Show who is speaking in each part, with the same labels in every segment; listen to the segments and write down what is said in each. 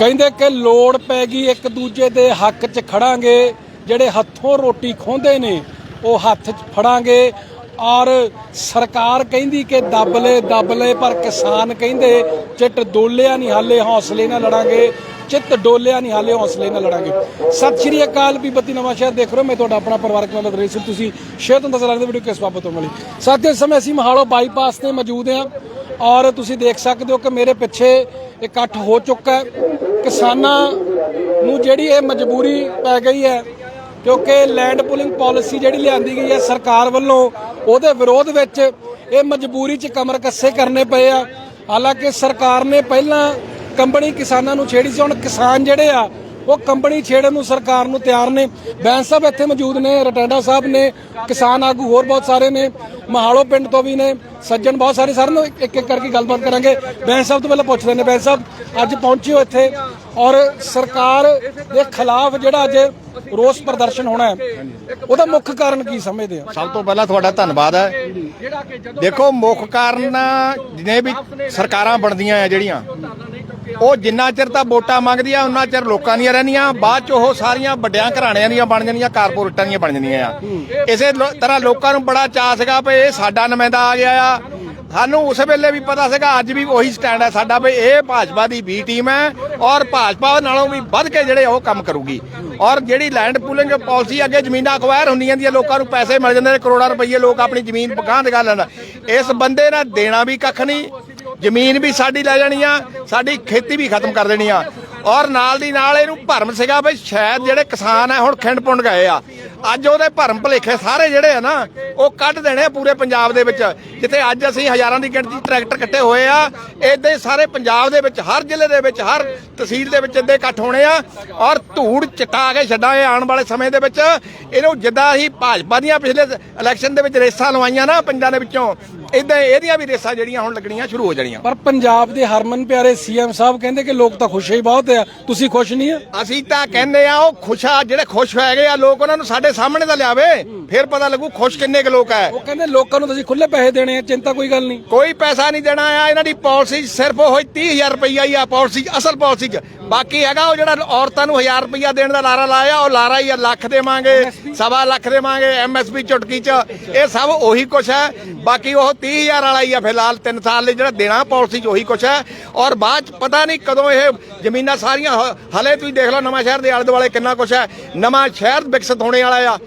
Speaker 1: ਕਹਿੰਦੇ ਕਿ ਲੋੜ ਪੈ ਗਈ, ਇੱਕ ਦੂਜੇ ਦੇ ਹੱਕ 'ਚ ਖੜਾਂਗੇ, ਜਿਹੜੇ ਹੱਥੋਂ ਰੋਟੀ ਖੋਹਦੇ ਨੇ, ਉਹ ਹੱਥ 'ਚ ਫੜਾਂਗੇ। ਔਰ ਸਰਕਾਰ ਕਹਿੰਦੀ ਕਿ ਦੱਬ ਲੈ ਦੱਬ ਲੈ ਪਰ ਕਿਸਾਨ ਕਹਿੰਦੇ, ਚਿੱਟ ਡੋਲਿਆ ਨਹੀਂ ਹਾਲੇ ਹੌਸਲੇ ਨਾਲ ਲੜਾਂਗੇ। ਚਿੱਤ ਡੋਲਿਆ ਨਹੀਂ ਹਾਲੇ ਹੌਸਲੇ ਨਾਲ ਲੜਾਂਗੇ। ਸਤਿ ਸ਼੍ਰੀ ਅਕਾਲ ਵੀ ਬੱਤੀ ਨਵਾਂ ਸ਼ਹਿਰ ਦੇਖ ਰਹੇ ਹੋ। ਮੈਂ ਤੁਹਾਡਾ ਆਪਣਾ ਪਰਿਵਾਰਕ ਮੈਂਬਰ ਰੇਸ ਸਿੰਘ। ਤੁਸੀਂ ਸ਼ੇਅਰ ਤੋਂ ਦੱਸ ਲੱਗਦੇ ਵੀਡੀਓ ਕਿਸ ਬਾਬਤ ਤੋਂ ਮਿਲੀ ਸਾਥੀਓ, ਇਸ ਸਮੇਂ ਅਸੀਂ ਮਹਾਲੋ ਬਾਈਪਾਸ ਤੇ ਮੌਜੂਦ ਹਾਂ। ਔਰ ਤੁਸੀਂ ਦੇਖ ਸਕਦੇ ਹੋ ਕਿ ਮੇਰੇ ਪਿੱਛੇ ਇਕੱਠ ਹੋ ਚੁੱਕਾ ਹੈ। ਕਿਸਾਨਾਂ ਨੂੰ ਜਿਹੜੀ ਇਹ ਮਜਬੂਰੀ ਪੈ ਗਈ ਹੈ, ਕਿਉਂਕਿ ਲੈਂਡ ਪੁਲਿੰਗ ਪਾਲਿਸੀ ਜਿਹੜੀ ਲਿਆਂਦੀ ਗਈ ਹੈ ਸਰਕਾਰ ਵੱਲੋਂ, ਉਹਦੇ ਵਿਰੋਧ ਵਿੱਚ ਇਹ ਮਜਬੂਰੀ 'ਚ ਕਮਰ ਕੱਸੇ ਕਰਨੇ ਪਏ ਆ। ਹਾਲਾਂਕਿ ਸਰਕਾਰ ਨੇ ਪਹਿਲਾਂ ਕੰਬਣੀ ਕਿਸਾਨਾਂ ਨੂੰ ਛੇੜੀ ਸੀ, ਹੁਣ ਕਿਸਾਨ ਜਿਹੜੇ ਆ ਉਹ ਕੰਪਨੀ ਛੇੜਨ ਨੂੰ ਸਰਕਾਰ ਨੂੰ ਤਿਆਰ ਨੇ। ਬੈਂਸ ਸਾਹਿਬ ਇੱਥੇ ਮੌਜੂਦ ਨੇ, ਰਟਾਂਡਾ ਸਾਹਿਬ ਨੇ, ਕਿਸਾਨ ਆਗੂ ਹੋਰ ਬਹੁਤ ਸਾਰੇ ਨੇ, ਮਹਾਲੋ ਪਿੰਡ ਤੋਂ ਵੀ ਨੇ, ਸੱਜਣ ਬਹੁਤ ਸਾਰੇ, ਸਾਰਿਆਂ ਨੂੰ ਇੱਕ ਇੱਕ ਕਰਕੇ ਗੱਲਬਾਤ ਕਰਾਂਗੇ। ਬੈਂਸ ਸਾਹਿਬ ਤੋਂ ਪਹਿਲਾਂ ਪੁੱਛਦੇ ਨੇ ਬੈਂਸ ਸਾਹਿਬ, ਅੱਜ ਪਹੁੰਚੇ ਹੋ ਇੱਥੇ ਔਰ ਸਰਕਾਰ ਦੇ ਖਿਲਾਫ ਜਿਹੜਾ ਅੱਜ ਰੋਸ ਪ੍ਰਦਰਸ਼ਨ ਹੋਣਾ ਹੈ, ਉਹਦਾ ਮੁੱਖ ਕਾਰਨ ਕੀ ਸਮਝਦੇ ਆ
Speaker 2: ਸਭ ਤੋਂ ਪਹਿਲਾਂ ਤੁਹਾਡਾ ਧੰਨਵਾਦ ਹੈ। ਦੇਖੋ, ਮੁੱਖ ਕਾਰਨ ਜਿਨੇ ਵੀ ਸਰਕਾਰਾਂ ਬਣਦੀਆਂ ਆ ਜਿਹੜੀਆਂ ਉਹ ਜਿੰਨਾ ਚਿਰ ਤਾਂ ਵੋਟਾਂ ਮੰਗਦੀਆਂ, ਉਹਨਾਂ ਚਿਰ ਲੋਕਾਂ ਦੀਆਂ ਰਹਿੰਦੀਆਂ। ਬਾਅਦ ਚ ਉਹ ਸਾਰੀਆਂ ਵੱਡਿਆਂ ਘਰਾਣਿਆਂ ਦੀਆਂ ਬਣ ਜਾਂਦੀਆਂ ਕਾਰਪੋਰੇਟਾਂ ਦੀਆਂ ਬਣ ਜਾਂਦੀਆਂ ਆ। ਇਸੇ ਤਰ੍ਹਾਂ ਲੋਕਾਂ ਨੂੰ ਬੜਾ ਚਾਅ ਸੀਗਾ ਵੀ ਇਹ ਸਾਡਾ ਨੁਮਾਇੰਦਾ ਆ ਗਿਆ ਆ। ਸਾਨੂੰ ਉਸ ਵੇਲੇ ਵੀ ਪਤਾ ਸੀਗਾ, ਅੱਜ ਵੀ ਉਹੀ ਸਟੈਂਡ ਹੈ ਸਾਡਾ ਵੀ ਇਹ ਭਾਜਪਾ ਦੀ ਬੀ ਟੀਮ ਹੈ ਔਰ ਭਾਜਪਾ ਨਾਲੋਂ ਵੀ ਵੱਧ ਕੇ ਜਿਹੜੇ ਉਹ ਕੰਮ ਕਰੂਗੀ। ਔਰ ਜਿਹੜੀ ਲੈਂਡ ਪੂਲਿੰਗ ਪਾਲਿਸੀ ਅੱਗੇ ਜ਼ਮੀਨਾਂ ਅਕਵਾਇਰ ਹੁੰਦੀਆਂ ਦੀਆਂ, ਲੋਕਾਂ ਨੂੰ ਪੈਸੇ ਮਿਲ ਜਾਂਦੇ ਨੇ, ਕਰੋੜਾਂ ਰੁਪਏ ਲੋਕ ਆਪਣੀ ਜ਼ਮੀਨ ਪਕਾਹ ਦਿਖਾ ਲੈਂਦਾ ਇਸ ਬੰਦੇ ਨਾਲ ਦੇਣਾ ਵੀ ਕੱਖ ਨਹੀਂ ਜ਼ਮੀਨ ਵੀ ਸਾਡੀ ਲੈ ਜਾਣੀ ਆ, ਸਾਡੀ ਖੇਤੀ ਵੀ ਖਤਮ ਕਰ ਦੇਣੀ ਆ। ਔਰ ਨਾਲ ਦੀ ਨਾਲ ਇਹਨੂੰ ਭਰਮ ਸੀਗਾ ਵੀ ਸ਼ਾਇਦ ਜਿਹੜੇ ਕਿਸਾਨ ਆ, ਹੁਣ ਖਿੰਡ ਪੁੰਡ ਗਏ ਆ। ਅੱਜ ਉਹਦੇ ਭਰਮ ਭਲੇਖੇ ਸਾਰੇ ਜਿਹੜੇ ਆ ਨਾ ਉਹ ਕੱਢ ਦੇਣੇ ਆ ਪੂਰੇ ਪੰਜਾਬ ਦੇ ਵਿੱਚ। ਜਿੱਥੇ ਅੱਜ ਅਸੀਂ ਹਜ਼ਾਰਾਂ ਦੀ ਗਿਣਤੀ ਟਰੈਕਟਰ ਕੱਟੇ ਹੋਏ ਆ ਇਦਾਂ ਸਾਰੇ ਪੰਜਾਬ ਦੇ ਵਿੱਚ ਹਰ ਜ਼ਿਲ੍ਹੇ ਦੇ ਵਿੱਚ ਹਰ ਤਹਿਸੀਲ ਦੇ ਵਿੱਚ ਇਦਾਂ ਇਕੱਠ ਹੋਣੇ ਆ। ਔਰ ਧੂੜ ਚਟਾ ਕੇ ਛੱਡਾਂਗੇ ਆਉਣ ਵਾਲੇ ਸਮੇਂ ਦੇ ਵਿੱਚ। ਇਹਨੂੰ ਜਿੱਦਾਂ ਅਸੀਂ ਭਾਜਪਾ ਦੀਆਂ ਪਿਛਲੇ ਇਲੈਕਸ਼ਨ ਦੇ ਵਿੱਚ ਰੇਸਾਂ ਲਵਾਈਆਂ ਨਾ ਪੰਜਾਂ ਦੇ ਵਿੱਚੋਂ ਇਦਾਂ ਇਹਦੀਆਂ ਵੀ ਰੇਸਾਂ ਜਿਹੜੀਆਂ ਹੁਣ ਲੱਗਣੀਆਂ ਸ਼ੁਰੂ ਹੋ ਜਾਣੀਆਂ।
Speaker 1: ਪਰ ਪੰਜਾਬ ਦੇ ਹਰਮਨ ਪਿਆਰੇ ਸੀਐਮ ਸਾਹਿਬ ਕਹਿੰਦੇ ਕਿ ਲੋਕ ਤਾਂ ਖੁਸ਼ ਹੀ ਬਹੁਤ ਆ। ਤੁਸੀਂ ਖੁਸ਼ ਨਹੀਂ ਆ?
Speaker 2: ਅਸੀਂ ਤਾਂ ਕਹਿੰਦੇ ਆ ਉਹ ਖੁਸ਼ਾ ਜਿਹੜੇ ਖੁਸ਼ ਹੈਗੇ ਆ ਲੋਕ ਉਹਨਾਂ ਨੂੰ ਸਾਡੇ ਸਾਹਮਣੇ ਤਾਂ ਲਿਆਵੇ ਫਿਰ ਪਤਾ ਲੱਗੂ ਖੁਸ਼ ਕਿੰਨੇ ਕੁ ਲੋਕ ਹੈ।
Speaker 1: ਉਹ ਕਹਿੰਦੇ ਲੋਕਾਂ ਨੂੰ ਤੁਸੀਂ ਖੁੱਲੇ ਪੈਸੇ ਦੇਣੇ ਆ ਚਿੰਤਾ ਕੋਈ ਗੱਲ ਨਹੀਂ।
Speaker 2: ਕੋਈ ਪੈਸਾ ਨਹੀਂ ਦੇਣਾ ਆ ਇਹਨਾਂ ਦੀ ਪਾਲਿਸੀ ਸਿਰਫ ਉਹ 30000 ਰੁਪਈਆ ਹੀ ਆ ਪਾਲਿਸੀ ਅਸਲ ਪਾਲਿਸੀ ਚ। ਬਾਕੀ ਹੈਗਾ ਉਹ ਜਿਹੜਾ ਔਰਤਾਂ ਨੂੰ 1000 ਰੁਪਈਆ ਦੇਣ ਦਾ ਲਾਰਾ ਲਾਇਆ ਉਹ ਲਾਰਾ ਹੀ ਆ ਲੱਖ ਦੇਵਾਂਗੇ ਸਵਾ ਲੱਖ ਦੇਵਾਂਗੇ ਐਮਐਸਪੀ ਚੁਟਕੀ ਚ। ਇਹ ਸਭ ਉਹੀ ਕੁਛ ਹੈ ਬਾਕੀ ਉਹ 30000 ਵਾਲਾ ਹੀ ਆ ਫਿਲਹਾਲ 3 ਸਾਲ ਲਈ ਜਿਹੜਾ ਦੇਣਾ ਪਾਲਿਸੀ ਚ ਉਹੀ ਕੁਛ ਹੈ। ਔਰ ਬਾਅਦ ਚ ਪਤਾ ਨਹੀਂ ਕਦੋਂ ਇਹ ਜ਼ਮੀਨਾਂ ਸਾਰੀਆਂ ਹਲੇ ਤੁਸੀਂ ਦੇਖ ਲਓ ਨਵਾਂ ਸ਼ਹਿਰ ਦੇ ਆਲੇ ਦੁਆਲੇ ਕਿੰਨਾ ਕੁਛ ਹੈ। ਨਵਾਂ ਸ਼ਹਿਰ ਵਿਕਸਿਤ ਹੋਣੇ ਵਾਲਾ ਆ